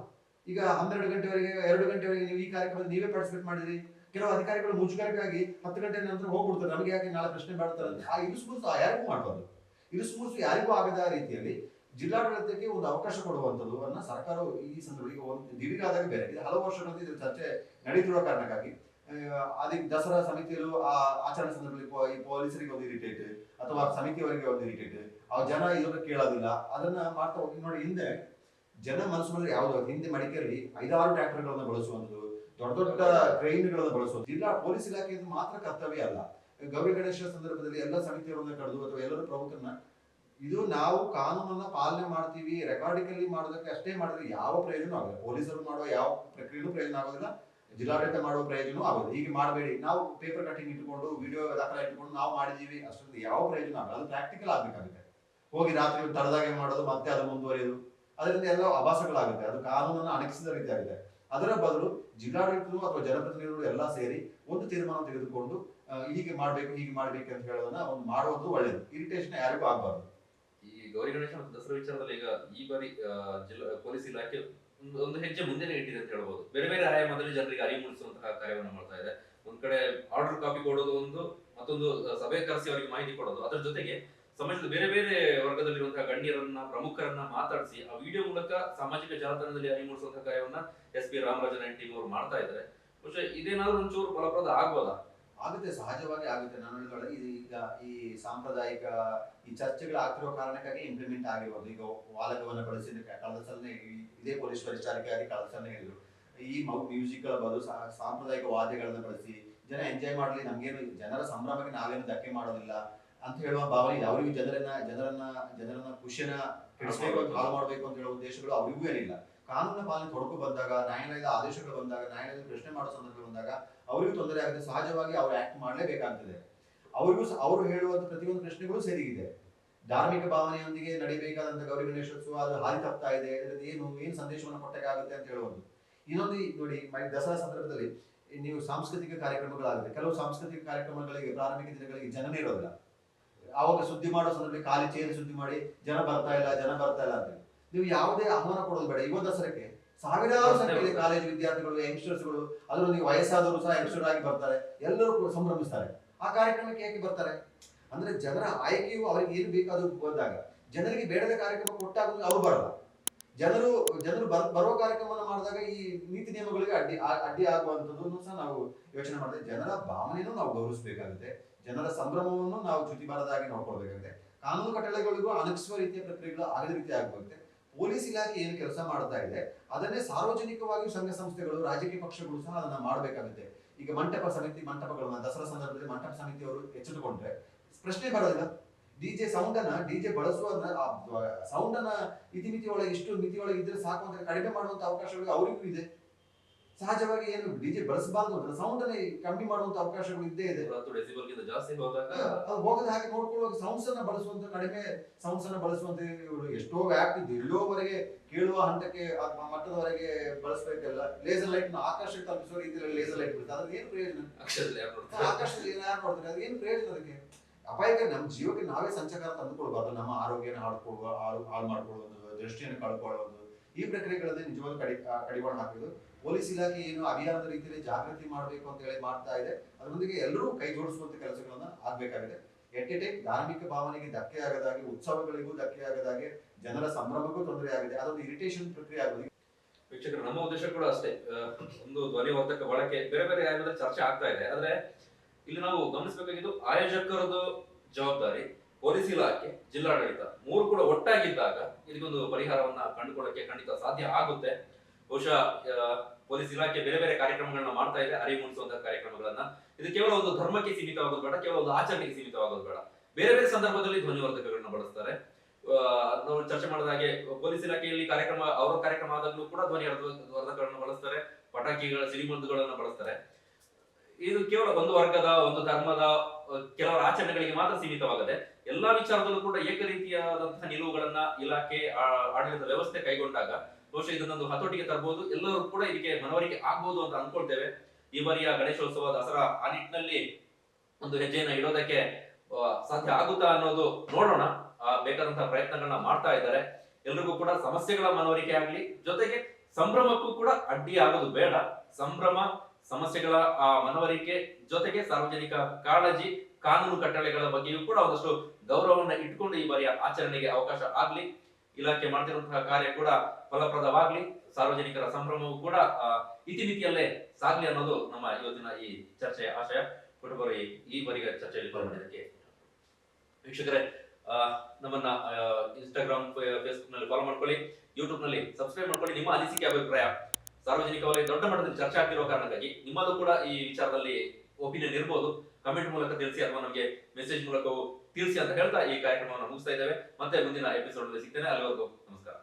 ಈಗ ಹನ್ನೆರಡು ಗಂಟೆವರೆಗೆ, ಎರಡು ಗಂಟೆವರೆಗೆ ನೀವು ಈ ಕಾರ್ಯಕ್ರಮದಲ್ಲಿ ನೀವೇ ಪಾರ್ಟಿಸಿಪೇಟ್ ಮಾಡಿದ್ರಿ. ಕೆಲವು ಅಧಿಕಾರಿಗಳು ಮುಜುಗರಕ್ಕಾಗಿ ಹತ್ತು ಗಂಟೆ ನಂತರ ಹೋಗ್ಬಿಡ್ತಾರೆ. ನಮಗೆ ಯಾಕೆ ನಾಳೆ ಪ್ರಶ್ನೆ ಮಾಡ್ತಾರೆ ಆ ಇರುಸುಮುರುಸು ಯಾರಿಗೂ ಮಾಡಬಾರ್ದು. ಇರುಸುಮುರುಸು ಯಾರಿಗೂ ಆಗದ ರೀತಿಯಲ್ಲಿ ಜಿಲ್ಲಾಡಳಿತಕ್ಕೆ ಒಂದು ಅವಕಾಶ ಕೊಡುವಂಥದ್ದು ಅನ್ನ ಸರ್ಕಾರ ಈ ಸಂದರ್ಭದಲ್ಲಿ ಒಂದು ದಿಢೀರಾದಾಗ ಬೇರೆ. ಇದು ಹಲವು ವರ್ಷಗಳಲ್ಲಿ ಇದ್ರ ಚರ್ಚೆ ನಡೀತಿರುವ ಕಾರಣಕ್ಕಾಗಿ. ಅದಕ್ಕೆ ದಸರಾ ಸಮಿತಿಯಲ್ಲೂ ಆ ಆಚರಣೆ ಸಂದರ್ಭದಲ್ಲಿ ಈ ಪೊಲೀಸರಿಗೆ ಒಂದು ಇರಿಟೇಟ್, ಅಥವಾ ಸಮಿತಿಯವರಿಗೆ ಒಂದು ಇರಿಟೇಟ್. ಆ ಜನ ಇದನ್ನ ಕೇಳೋದಿಲ್ಲ. ಅದನ್ನ ಮಾಡ್ತಾ ಹೋಗಿ ನೋಡಿ ಹಿಂದೆ ಜನ ಮನಸ್ಸಿನಲ್ಲಿ ಯಾವ್ದು? ಹಿಂದೆ ಮಡಿಕೇರಿ ಐದಾರು ಟ್ರ್ಯಾಕ್ಟರ್ಗಳನ್ನ ಬಳಸುವಂಥದ್ದು ದೊಡ್ಡ ದೊಡ್ಡ ಟ್ರೈನ್ಗಳನ್ನು ಬಳಸೋದು. ಜಿಲ್ಲಾ ಪೊಲೀಸ್ ಇಲಾಖೆಯಿಂದ ಮಾತ್ರ ಕರ್ತವ್ಯ ಅಲ್ಲ. ಗೌರಿ ಗಣೇಶ ಸಂದರ್ಭದಲ್ಲಿ ಎಲ್ಲ ಸಮಿತಿಯವರನ್ನ ಕರೆದು ಅಥವಾ ಎಲ್ಲರೂ ಪ್ರಮುಖರನ್ನ ಇದು ನಾವು ಕಾನೂನನ್ನ ಪಾಲನೆ ಮಾಡ್ತೀವಿ ರೆಕಾರ್ಡಿಂಗಲ್ಲಿ ಮಾಡೋದಕ್ಕೆ ಅಷ್ಟೇ ಮಾಡಿದ್ರೆ ಯಾವ ಪ್ರಯೋಜನ ಆಗಲ್ಲ. ಪೊಲೀಸರು ಮಾಡುವ ಯಾವ ಪ್ರಕ್ರಿಯೆನೂ ಪ್ರಯೋಜನ ಆಗೋದಿಲ್ಲ, ಜಿಲ್ಲಾಡಳಿತ ಮಾಡುವ ಪ್ರಯೋಜನ ಆಗೋದು ಹೀಗೆ ಮಾಡಬೇಡಿ. ನಾವು ಪೇಪರ್ ಕಟಿಂಗ್ ಇಟ್ಕೊಂಡು ವಿಡಿಯೋ ದಾಖಲೆ ಇಟ್ಕೊಂಡು ನಾವು ಮಾಡಿದೀವಿ ಅಷ್ಟೊಂದು ಯಾವ ಪ್ರಯೋಜನ ಆಗಲ್ಲ. ಅದು ಪ್ರಾಕ್ಟಿಕಲ್ ಆಗ್ಬೇಕಾಗುತ್ತೆ. ಹೋಗಿ ರಾತ್ರಿ ತಡದಾಗೆ ಮಾಡೋದು, ಮತ್ತೆ ಅದು ಮುಂದುವರಿಯೋದು. ಅದರಿಂದ ಎಲ್ಲ ಅಭಾಸಗಳಾಗುತ್ತೆ. ಅದು ಕಾನೂನನ್ನು ಅಣಕಿಸಿದ ರೀತಿ ಆಗಿದೆ ಅದರ ಬದಲು ಜಿಲ್ಲಾಡಳಿತರು ಅಥವಾ ಜನಪ್ರತಿನಿಧಿಗಳು ಎಲ್ಲ ಸೇರಿ ಒಂದು ತೀರ್ಮಾನ ತೆಗೆದುಕೊಂಡು ಹೀಗೆ ಮಾಡ್ಬೇಕು ಹೀಗೆ ಮಾಡ್ಬೇಕು ಅಂತ ಹೇಳೋದನ್ನ ಒಂದು ಮಾಡುವುದು ಒಳ್ಳೇದು. ಇರಿಟೇಷನ್ ಯಾರಿಗೂ ಆಗಬಾರ್ದು. ಈ ಗೌರಿ ಗಣೇಶ ಮತ್ತು ದಸರಾ ವಿಚಾರದಲ್ಲಿ ಈಗ ಈ ಬಾರಿ ಜಿಲ್ಲಾ, ಪೊಲೀಸ್ ಇಲಾಖೆ ಒಂದು ಒಂದು ಹೆಜ್ಜೆ ಮುಂದೆನೆ ಇಟ್ಟಿದೆ ಅಂತ ಹೇಳ್ಬೋದು. ಬೇರೆ ಬೇರೆ ಆಯಾಮದಲ್ಲಿ ಜನರಿಗೆ ಅರಿವು ಮೂಡಿಸುವಂತಹ ಕಾರ್ಯವನ್ನು ಮಾಡ್ತಾ ಇದೆ. ಒಂದ್ ಕಡೆ ಆರ್ಡರ್ ಕಾಪಿ ಕೊಡೋದು ಒಂದು, ಮತ್ತೊಂದು ಸಭೆ ಕರೆಸಿ ಅವರಿಗೆ ಮಾಹಿತಿ ಕೊಡೋದು. ಅದರ ಜೊತೆಗೆ ಸಮಾಜದ ಬೇರೆ ಬೇರೆ ವರ್ಗದಲ್ಲಿರುವಂತಹ ಗಣ್ಯರನ್ನ, ಪ್ರಮುಖರನ್ನ ಮಾತಾಡಿಸಿ ಆ ವಿಡಿಯೋ ಮೂಲಕ ಸಾಮಾಜಿಕ ಜಾಲತಾಣದಲ್ಲಿ ಅರಿವು ಮೂಡಿಸುವಂತಹ ಕಾರ್ಯವನ್ನ S P Ramarajan and team ಅವರು ಮಾಡ್ತಾ ಇದ್ದಾರೆ. ಬಹುಶಃ ಇದೇನಾದ್ರೂ ಒಂಚೂರು ಫಲಪ್ರದ ಆಗ್ಬೋದಾ? ಆಗುತ್ತೆ, ಸಹಜವಾಗಿ ಆಗುತ್ತೆ. ನಾನು ಹೇಳಿದೊಳಗೆ ಇದು ಈಗ ಈ ಸಾಂಪ್ರದಾಯಿಕ ಈ ಚರ್ಚೆಗಳು ಆಗ್ತಿರೋ ಕಾರಣಕ್ಕಾಗಿ ಇಂಪ್ಲಿಮೆಂಟ್ ಆಗಿರ್ಬೋದು. ಈಗ ವಾಲಕವನ್ನು ಬಳಸಿ ಕಳೆದ ಇದೇ ಪೊಲೀಸ್ ವರಿಷ್ಠಾಧಿಕಾರಿ ಕಳೆದ ಸಲನೆ ಹೇಳಿದ್ರು. ಈ ಮ್ಯೂಸಿಕ್ಗಳ ಬದಲು ಸಾಂಪ್ರದಾಯಿಕ ವಾದ್ಯಗಳನ್ನ ಬಳಸಿ ಜನ ಎಂಜಾಯ್ ಮಾಡಲಿ. ನಮ್ಗೇನು ಜನರ ಸಂಭ್ರಮಕ್ಕೆ ನಾವೇನು ಧಕ್ಕೆ ಮಾಡೋದಿಲ್ಲ. ಅಂತ ಹೇಳುವ ಭಾವನೆ ಇದೆ. ಅವರಿಗೂ ಜನರನ್ನ ಜನರನ್ನ ಜನರನ್ನ ಖುಷಿಯನ್ನ ಕೆಡಿಸಬೇಕು ಅಂತ ಹಾಳು ಮಾಡಬೇಕು ಅಂತ ಹೇಳುವ ಉದ್ದೇಶಗಳು ಅವರಿಗೂ ಏನಿಲ್ಲ. ಕಾನೂನಿನ ಪಾಲನೆ ತೊಡಕು ಬಂದಾಗ ನ್ಯಾಯಾಲಯದ ಆದೇಶಗಳು ಬಂದಾಗ ನ್ಯಾಯಾಲಯದ ಪ್ರಶ್ನೆ ಮಾಡೋ ಸಂದರ್ಭ ಬಂದಾಗ ಅವರಿಗೂ ತೊಂದರೆ ಆಗುತ್ತೆ. ಸಹಜವಾಗಿ ಅವರು ಆಕ್ಟ್ ಮಾಡಲೇಬೇಕಾಗ್ತದೆ. ಅವರಿಗೂ ಅವರು ಹೇಳುವಂತ ಪ್ರತಿಯೊಂದು ಪ್ರಶ್ನೆಗಳು ಸರಿ ಇದೆ ಧಾರ್ಮಿಕ ಭಾವನೆಯೊಂದಿಗೆ ನಡಿಬೇಕಾದಂತ ಗೌರಿ ಗಣೇಶೋತ್ಸವ ಅದು ಹಾದಿ ತಪ್ತಾ ಇದೆ. ಇದರಲ್ಲಿ ಏನು ಏನು ಸಂದೇಶವನ್ನು ಕೊಟ್ಟಾಗುತ್ತೆ ಅಂತ ಹೇಳುವುದು. ಇನ್ನೊಂದು ನೋಡಿ ದಸರಾ ಸಂದರ್ಭದಲ್ಲಿ ನೀವು ಸಾಂಸ್ಕೃತಿಕ ಕಾರ್ಯಕ್ರಮಗಳಾಗುತ್ತೆ. ಕೆಲವು ಸಾಂಸ್ಕೃತಿಕ ಕಾರ್ಯಕ್ರಮಗಳಿಗೆ ಪ್ರಾರಂಭಿಕ ದಿನಗಳಿಗೆ ಜನನೇ ಇರೋದಿಲ್ಲ. ಆವಾಗ ಸುದ್ದಿ ಮಾಡೋ ಸಂದರ್ಭದಲ್ಲಿ ಖಾಲಿ ಚೇರ್ ಸುದ್ದಿ ಮಾಡಿ ಜನ ಬರ್ತಾ ಇಲ್ಲ ಜನ ಬರ್ತಾ ಇಲ್ಲ ಅಂತ ನೀವು ಯಾವುದೇ ಆಹ್ವಾನ ಕೊಡೋದು ಬೇಡ. ಇವತ್ತು ದಸರಕ್ಕೆ ಸಾವಿರಾರು ಸಂಖ್ಯೆಯಲ್ಲಿ ಕಾಲೇಜ್ ವಿದ್ಯಾರ್ಥಿಗಳು ಯಂಗ್ಸ್ಟರ್ಸ್ಗಳು ಅದರೊಂದಿಗೆ ವಯಸ್ಸಾದವರು ಸಹ ಯಂಗ್ಸ್ಟರ್ ಆಗಿ ಬರ್ತಾರೆ. ಎಲ್ಲರೂ ಕೂಡ ಸಂಭ್ರಮಿಸ್ತಾರೆ. ಆ ಕಾರ್ಯಕ್ರಮಕ್ಕೆ ಹೇಗೆ ಬರ್ತಾರೆ? ಅಂದ್ರೆ ಜನರ ಆಯ್ಕೆಯು ಅವರಿಗೆ ಏನು ಬೇಕು ಅದು ಬಂದಾಗ ಜನರಿಗೆ ಬೇಡದ ಕಾರ್ಯಕ್ರಮ ಕೊಟ್ಟಾಗ ಅವ್ರು ಬರಲ್ಲ. ಜನರು ಜನರು ಬರ್ ಬರುವ ಕಾರ್ಯಕ್ರಮವನ್ನು ಮಾಡಿದಾಗ ಈ ನೀತಿ ನಿಯಮಗಳಿಗೆ ಅಡ್ಡಿ ಅಡ್ಡಿ ಆಗುವಂಥದ್ದನ್ನು ಸಹ ನಾವು ಯೋಚನೆ ಮಾಡಿದ್ರೆ ಜನರ ಭಾವನೆಯನ್ನು ನಾವು ಗೌರವಿಸಬೇಕಾಗುತ್ತೆ. ಜನರ ಸಂಭ್ರಮವನ್ನು ನಾವು ಚ್ಯುತಿ ಬಾರದಾಗಿ ನೋಡ್ಕೊಳ್ಬೇಕಾಗುತ್ತೆ ಕಾನೂನು ಕಟ್ಟಳೆಗಳಿಗೂ ಅಣಗಿಸುವ ರೀತಿಯ ಪ್ರಕ್ರಿಯೆಗಳು ಆಗದ ರೀತಿ ಆಗಬೇಕು ಪೊಲೀಸ್ ಇಲಾಖೆ ಏನು ಕೆಲಸ ಮಾಡ್ತಾ ಇದೆ, ಅದನ್ನೇ ಸಾರ್ವಜನಿಕವಾಗಿ ಸಂಘ ಸಂಸ್ಥೆಗಳು, ರಾಜಕೀಯ ಪಕ್ಷಗಳು ಸಹ ಅದನ್ನ ಮಾಡಬೇಕಾಗುತ್ತೆ. ಈಗ ಮಂಟಪ ಸಮಿತಿ, ಮಂಟಪಗಳನ್ನ ದಸರಾ ಸಂದರ್ಭದಲ್ಲಿ ಮಂಟಪ ಸಮಿತಿಯವರು ಎಚ್ಚೆತ್ತುಕೊಂಡ್ರೆ ಪ್ರಶ್ನೆ ಬರೋದಿಲ್ಲ. ಡಿಜೆ ಸೌಂಡ್ ಅನ್ನ ಡಿಜೆ ಬಳಸುವ ಸೌಂಡ್ ಅನ್ನ ಇತಿಮಿತಿ ಒಳಗೆ ಇಷ್ಟು ಮಿತಿ ಒಳಗೆ ಇದ್ರೆ ಸಾಕು ಅಂತ ಕಡಿಮೆ ಮಾಡುವಂತ ಅವಕಾಶಗಳು ಅವರಿಗೂ ಇದೆ. ಸಹಜವಾಗಿ ಏನು ಡಿಜೆ ಬಳಸಬಾರ್ದು ಅಂತ ಸೌಂಡ್ ಅನ್ನ ಕಮ್ಮಿ ಮಾಡುವಂತ ಅವಕಾಶಗಳು ಇದ್ದೇ ಇದೆ. ಜಾಸ್ತಿ ಹೋದಾಗ ಹೋಗದ ಹಾಗೆ ನೋಡ್ಕೊಳ್ಳುವಾಗ ಸೌಂಡ್ಸ್ ಅನ್ನ ಬಳಸುವಂತ ಕಡಿಮೆ ಸೌಂಡ್ಸ್ ಅನ್ನ ಬಳಸುವಂತ ಇವ್ರು ಎಷ್ಟೋ ವ್ಯಾಪ್ತಿ ಇದೆ ಎಲ್ಲೋವರೆಗೆ ಕೇಳುವ ಹಂತಕ್ಕೆ ಮಟ್ಟದವರೆಗೆ ಬಳಸಬೇಕಲ್ಲ ಲೇಸರ್ ಲೈಟ್ನ ಆಕಾಶಕ್ಕೆ ತಲುಪಿಸುವ ರೀತಿಯಲ್ಲಿ ಲೇಸರ್ ಲೈಟ್ ಬಿಡುತ್ತೆ ಅದ್ರ ಏನು ಪ್ರಯೋಜನ? ಆಕಾಶದಲ್ಲಿ ಯಾರು ನೋಡ್ತಾರೆ? ಅದು ಏನು ಪ್ರಯೋಜನ ಅದಕ್ಕೆ? ಅಪಾಯಕ್ಕೆ ನಮ್ಮ ಜೀವಕ್ಕೆ ನಾವೇ ಸಂಚಕಾರ ತಂದುಕೊಳ್ಬಾರ್ದು ನಮ್ಮ ಆರೋಗ್ಯನ ಹಾಳ್ಕೊಳ್ಳುವ ಹಾಳು ಹಾಳು ದೃಷ್ಟಿಯನ್ನ ದೃಷ್ಟಿಯನ್ನು ಕಳ್ಕೊಳ್ಳೋದು ಈ ಪ್ರಕ್ರಿಯೆಗಳಲ್ಲಿ ನಿಜವಾಗ್ಲೂ ಕಡಿ ಕಡಿವಾಣ ಹಾಕಿದ್ದು ಪೊಲೀಸ್ ಇಲಾಖೆ ಏನು ಅಭಿಯಾನದ ರೀತಿಯಲ್ಲಿ ಜಾಗೃತಿ ಮಾಡಬೇಕು ಅಂತ ಹೇಳಿ ಮಾಡ್ತಾ ಇದೆ. ಅದರೊಂದಿಗೆ ಎಲ್ಲರೂ ಕೈ ಜೋಡಿಸುವಂತ ಕೆಲಸಗಳನ್ನ ಆಗ್ಬೇಕಾಗಿದೆ. ಎಟ್ ಎ ಧಾರ್ಮಿಕ ಭಾವನೆಗೆ ಧಕ್ಕೆ ಆಗದಾಗೆ ಉತ್ಸವಗಳಿಗೂ ಧಕ್ಕೆ ಆಗದಾಗೆ ಜನರ ಸಂಭ್ರಮಕ್ಕೂ ತೊಂದರೆ ಆಗಿದೆ. ಅದೊಂದು ಇರಿಟೇಷನ್ ಪ್ರಕ್ರಿಯೆ ಆಗುದು ವೀಕ್ಷಕರು, ನಮ್ಮ ಉದ್ದೇಶ ಕೂಡ ಅಷ್ಟೇ. ಒಂದು ಧ್ವನಿವರ್ಧಕ ಬಳಕೆ, ಬೇರೆ ಬೇರೆ ಆಯಾಮದಲ್ಲಿ ಚರ್ಚೆ ಆಗ್ತಾ ಇದೆ. ಆದ್ರೆ ಇಲ್ಲಿ ನಾವು ಗಮನಿಸಬೇಕಾಗಿದ್ದು ಆಯೋಜಕರದು ಜವಾಬ್ದಾರಿ, ಪೊಲೀಸ್ ಇಲಾಖೆ, ಜಿಲ್ಲಾಡಳಿತ ಮೂರು ಕೂಡ ಒಟ್ಟಾಗಿದ್ದಾಗ ಇದಕ್ಕೊಂದು ಪರಿಹಾರವನ್ನ ಕಂಡುಕೊಳ್ಳಕ್ಕೆ ಖಂಡಿತ ಸಾಧ್ಯ ಆಗುತ್ತೆ. ಬಹುಶಃ ಪೊಲೀಸ್ ಇಲಾಖೆ ಬೇರೆ ಬೇರೆ ಕಾರ್ಯಕ್ರಮಗಳನ್ನ ಮಾಡ್ತಾ ಇದೆ, ಅರಿವು ಮೂಡಿಸುವಂತಹ ಕಾರ್ಯಕ್ರಮಗಳನ್ನ. ಇದು ಕೇವಲ ಒಂದು ಧರ್ಮಕ್ಕೆ ಸೀಮಿತವಾಗೋದು ಬೇಡ, ಕೇವಲ ಒಂದು ಆಚರಣೆಗೆ ಸೀಮಿತವಾಗೋದು ಬೇಡ. ಬೇರೆ ಬೇರೆ ಸಂದರ್ಭದಲ್ಲಿ ಧ್ವನಿವರ್ಧಕಗಳನ್ನ ಬಳಸ್ತಾರೆ. ನಾವು ಚರ್ಚೆ ಮಾಡಿದ ಹಾಗೆ, ಪೊಲೀಸ್ ಇಲಾಖೆಯಲ್ಲಿ ಕಾರ್ಯಕ್ರಮ, ಅವರ ಕಾರ್ಯಕ್ರಮ ಆದಾಗಲೂ ಕೂಡ ಧ್ವನಿ ವರ್ಧಕಗಳನ್ನು ಬಳಸ್ತಾರೆ, ಪಟಾಕಿಗಳ, ಸಿಡಿಮದ್ದುಗಳನ್ನ ಬಳಸ್ತಾರೆ. ಇದು ಕೇವಲ ಒಂದು ವರ್ಗದ, ಒಂದು ಧರ್ಮದ, ಕೆಲವರ ಆಚರಣೆಗಳಿಗೆ ಮಾತ್ರ ಸೀಮಿತವಾಗದೆ, ಎಲ್ಲಾ ವಿಚಾರದಲ್ಲೂ ಕೂಡ ಏಕ ರೀತಿಯಾದಂತಹ ನಿಲುವುಗಳನ್ನ ಇಲಾಖೆ ಆಡಳಿತ ವ್ಯವಸ್ಥೆ ಕೈಗೊಂಡಾಗ ಬಹುಶಃ ಇದನ್ನೊಂದು ಹತೋಟಿಗೆ ತರಬಹುದು ಎಲ್ಲರೂ ಕೂಡ ಇದಕ್ಕೆ ಮನವರಿಕೆ ಆಗ್ಬಹುದು ಅಂತ ಅನ್ಕೊಳ್ತೇವೆ. ಈ ಬಾರಿಯ ಗಣೇಶೋತ್ಸವ ದಸರಾ ಆ ನಿಟ್ಟಿನಲ್ಲಿ ಒಂದು ಹೆಜ್ಜೆಯನ್ನ ಇಡೋದಕ್ಕೆ ಸಾಧ್ಯ ಆಗುತ್ತಾ ಅನ್ನೋದು ನೋಡೋಣ. ಆ, ಬೇಕಾದಂತಹ ಪ್ರಯತ್ನಗಳನ್ನ ಮಾಡ್ತಾ ಇದ್ದಾರೆ. ಎಲ್ರಿಗೂ ಕೂಡ ಸಮಸ್ಯೆಗಳ ಮನವರಿಕೆ ಆಗ್ಲಿ ಜೊತೆಗೆ ಸಂಭ್ರಮಕ್ಕೂ ಕೂಡ ಅಡ್ಡಿ ಆಗೋದು ಬೇಡ. ಸಂಭ್ರಮ ಸಮಸ್ಯೆಗಳ ಆ ಮನವರಿಕೆ ಜೊತೆಗೆ ಸಾರ್ವಜನಿಕ ಕಾಳಜಿ ಕಾನೂನು ಕಟ್ಟಳೆಗಳ ಬಗ್ಗೆಯೂ ಕೂಡ ಒಂದಷ್ಟು ಗೌರವವನ್ನ ಇಟ್ಕೊಂಡು ಈ ಬಾರಿಯ ಆಚರಣೆಗೆ ಅವಕಾಶ ಆಗ್ಲಿ. ಇಲಾಖೆ ಮಾಡ್ತಿರುವಂತಹ ಕಾರ್ಯ ಕೂಡ ಫಲಪ್ರದವಾಗ್ಲಿ, ಸಾರ್ವಜನಿಕರ ಸಂಭ್ರಮವು ಕೂಡ ಇತಿಮಿತಿಯಲ್ಲೇ ಸಾಗ್ಲಿ ಅನ್ನೋದು ನಮ್ಮ ಇವತ್ತಿನ ಈ ಚರ್ಚೆಯ ಆಶಯ. ಕುಟುಂಬರು ಈ- ಬಾರಿಯ ಚರ್ಚೆಯಲ್ಲಿ ಪಾಲ್ಗೊಂಡಿದ್ದಕ್ಕೆ ವೀಕ್ಷಕರೇ ನಮ್ಮನ್ನ ಇನ್ಸ್ಟಾಗ್ರಾಮ್ ಫೇಸ್ಬುಕ್ನಲ್ಲಿ ಫಾಲೋ ಮಾಡ್ಕೊಳ್ಳಿ ಯೂಟ್ಯೂಬ್ನಲ್ಲಿ ಸಬ್ಸ್ಕ್ರೈಬ್ ಮಾಡ್ಕೊಳ್ಳಿ. ನಿಮ್ಮ ಅನಿಸಿಕೆ, ಅಭಿಪ್ರಾಯ ಸಾರ್ವಜನಿಕ ವಲಯ ದೊಡ್ಡ ಮಟ್ಟದಲ್ಲಿ ಚರ್ಚೆ ಆಗ್ತಿರೋ ಕಾರಣಕ್ಕಾಗಿ ನಿಮ್ಮದು ಕೂಡ ಈ ವಿಚಾರದಲ್ಲಿ ಒಪಿನಿಯನ್ ಇರ್ಬೋದು. ಕಮೆಂಟ್ ಮೂಲಕ ತಿಳಿಸಿ, ಅಥವಾ ನಮಗೆ ಮೆಸೇಜ್ ಮೂಲಕವೂ ತಿಳಿಸಿ ಅಂತ ಹೇಳ್ತಾ ಈ ಕಾರ್ಯಕ್ರಮವನ್ನು ಮುಗಿಸ್ತಾ ಇದ್ದೇವೆ. ಮತ್ತೆ ಮುಂದಿನ ಎಪಿಸೋಡ್ ಸಿಗ್ತೇನೆ. ಅಲ್ಲಿವರೆಗೂ ನಮಸ್ಕಾರ.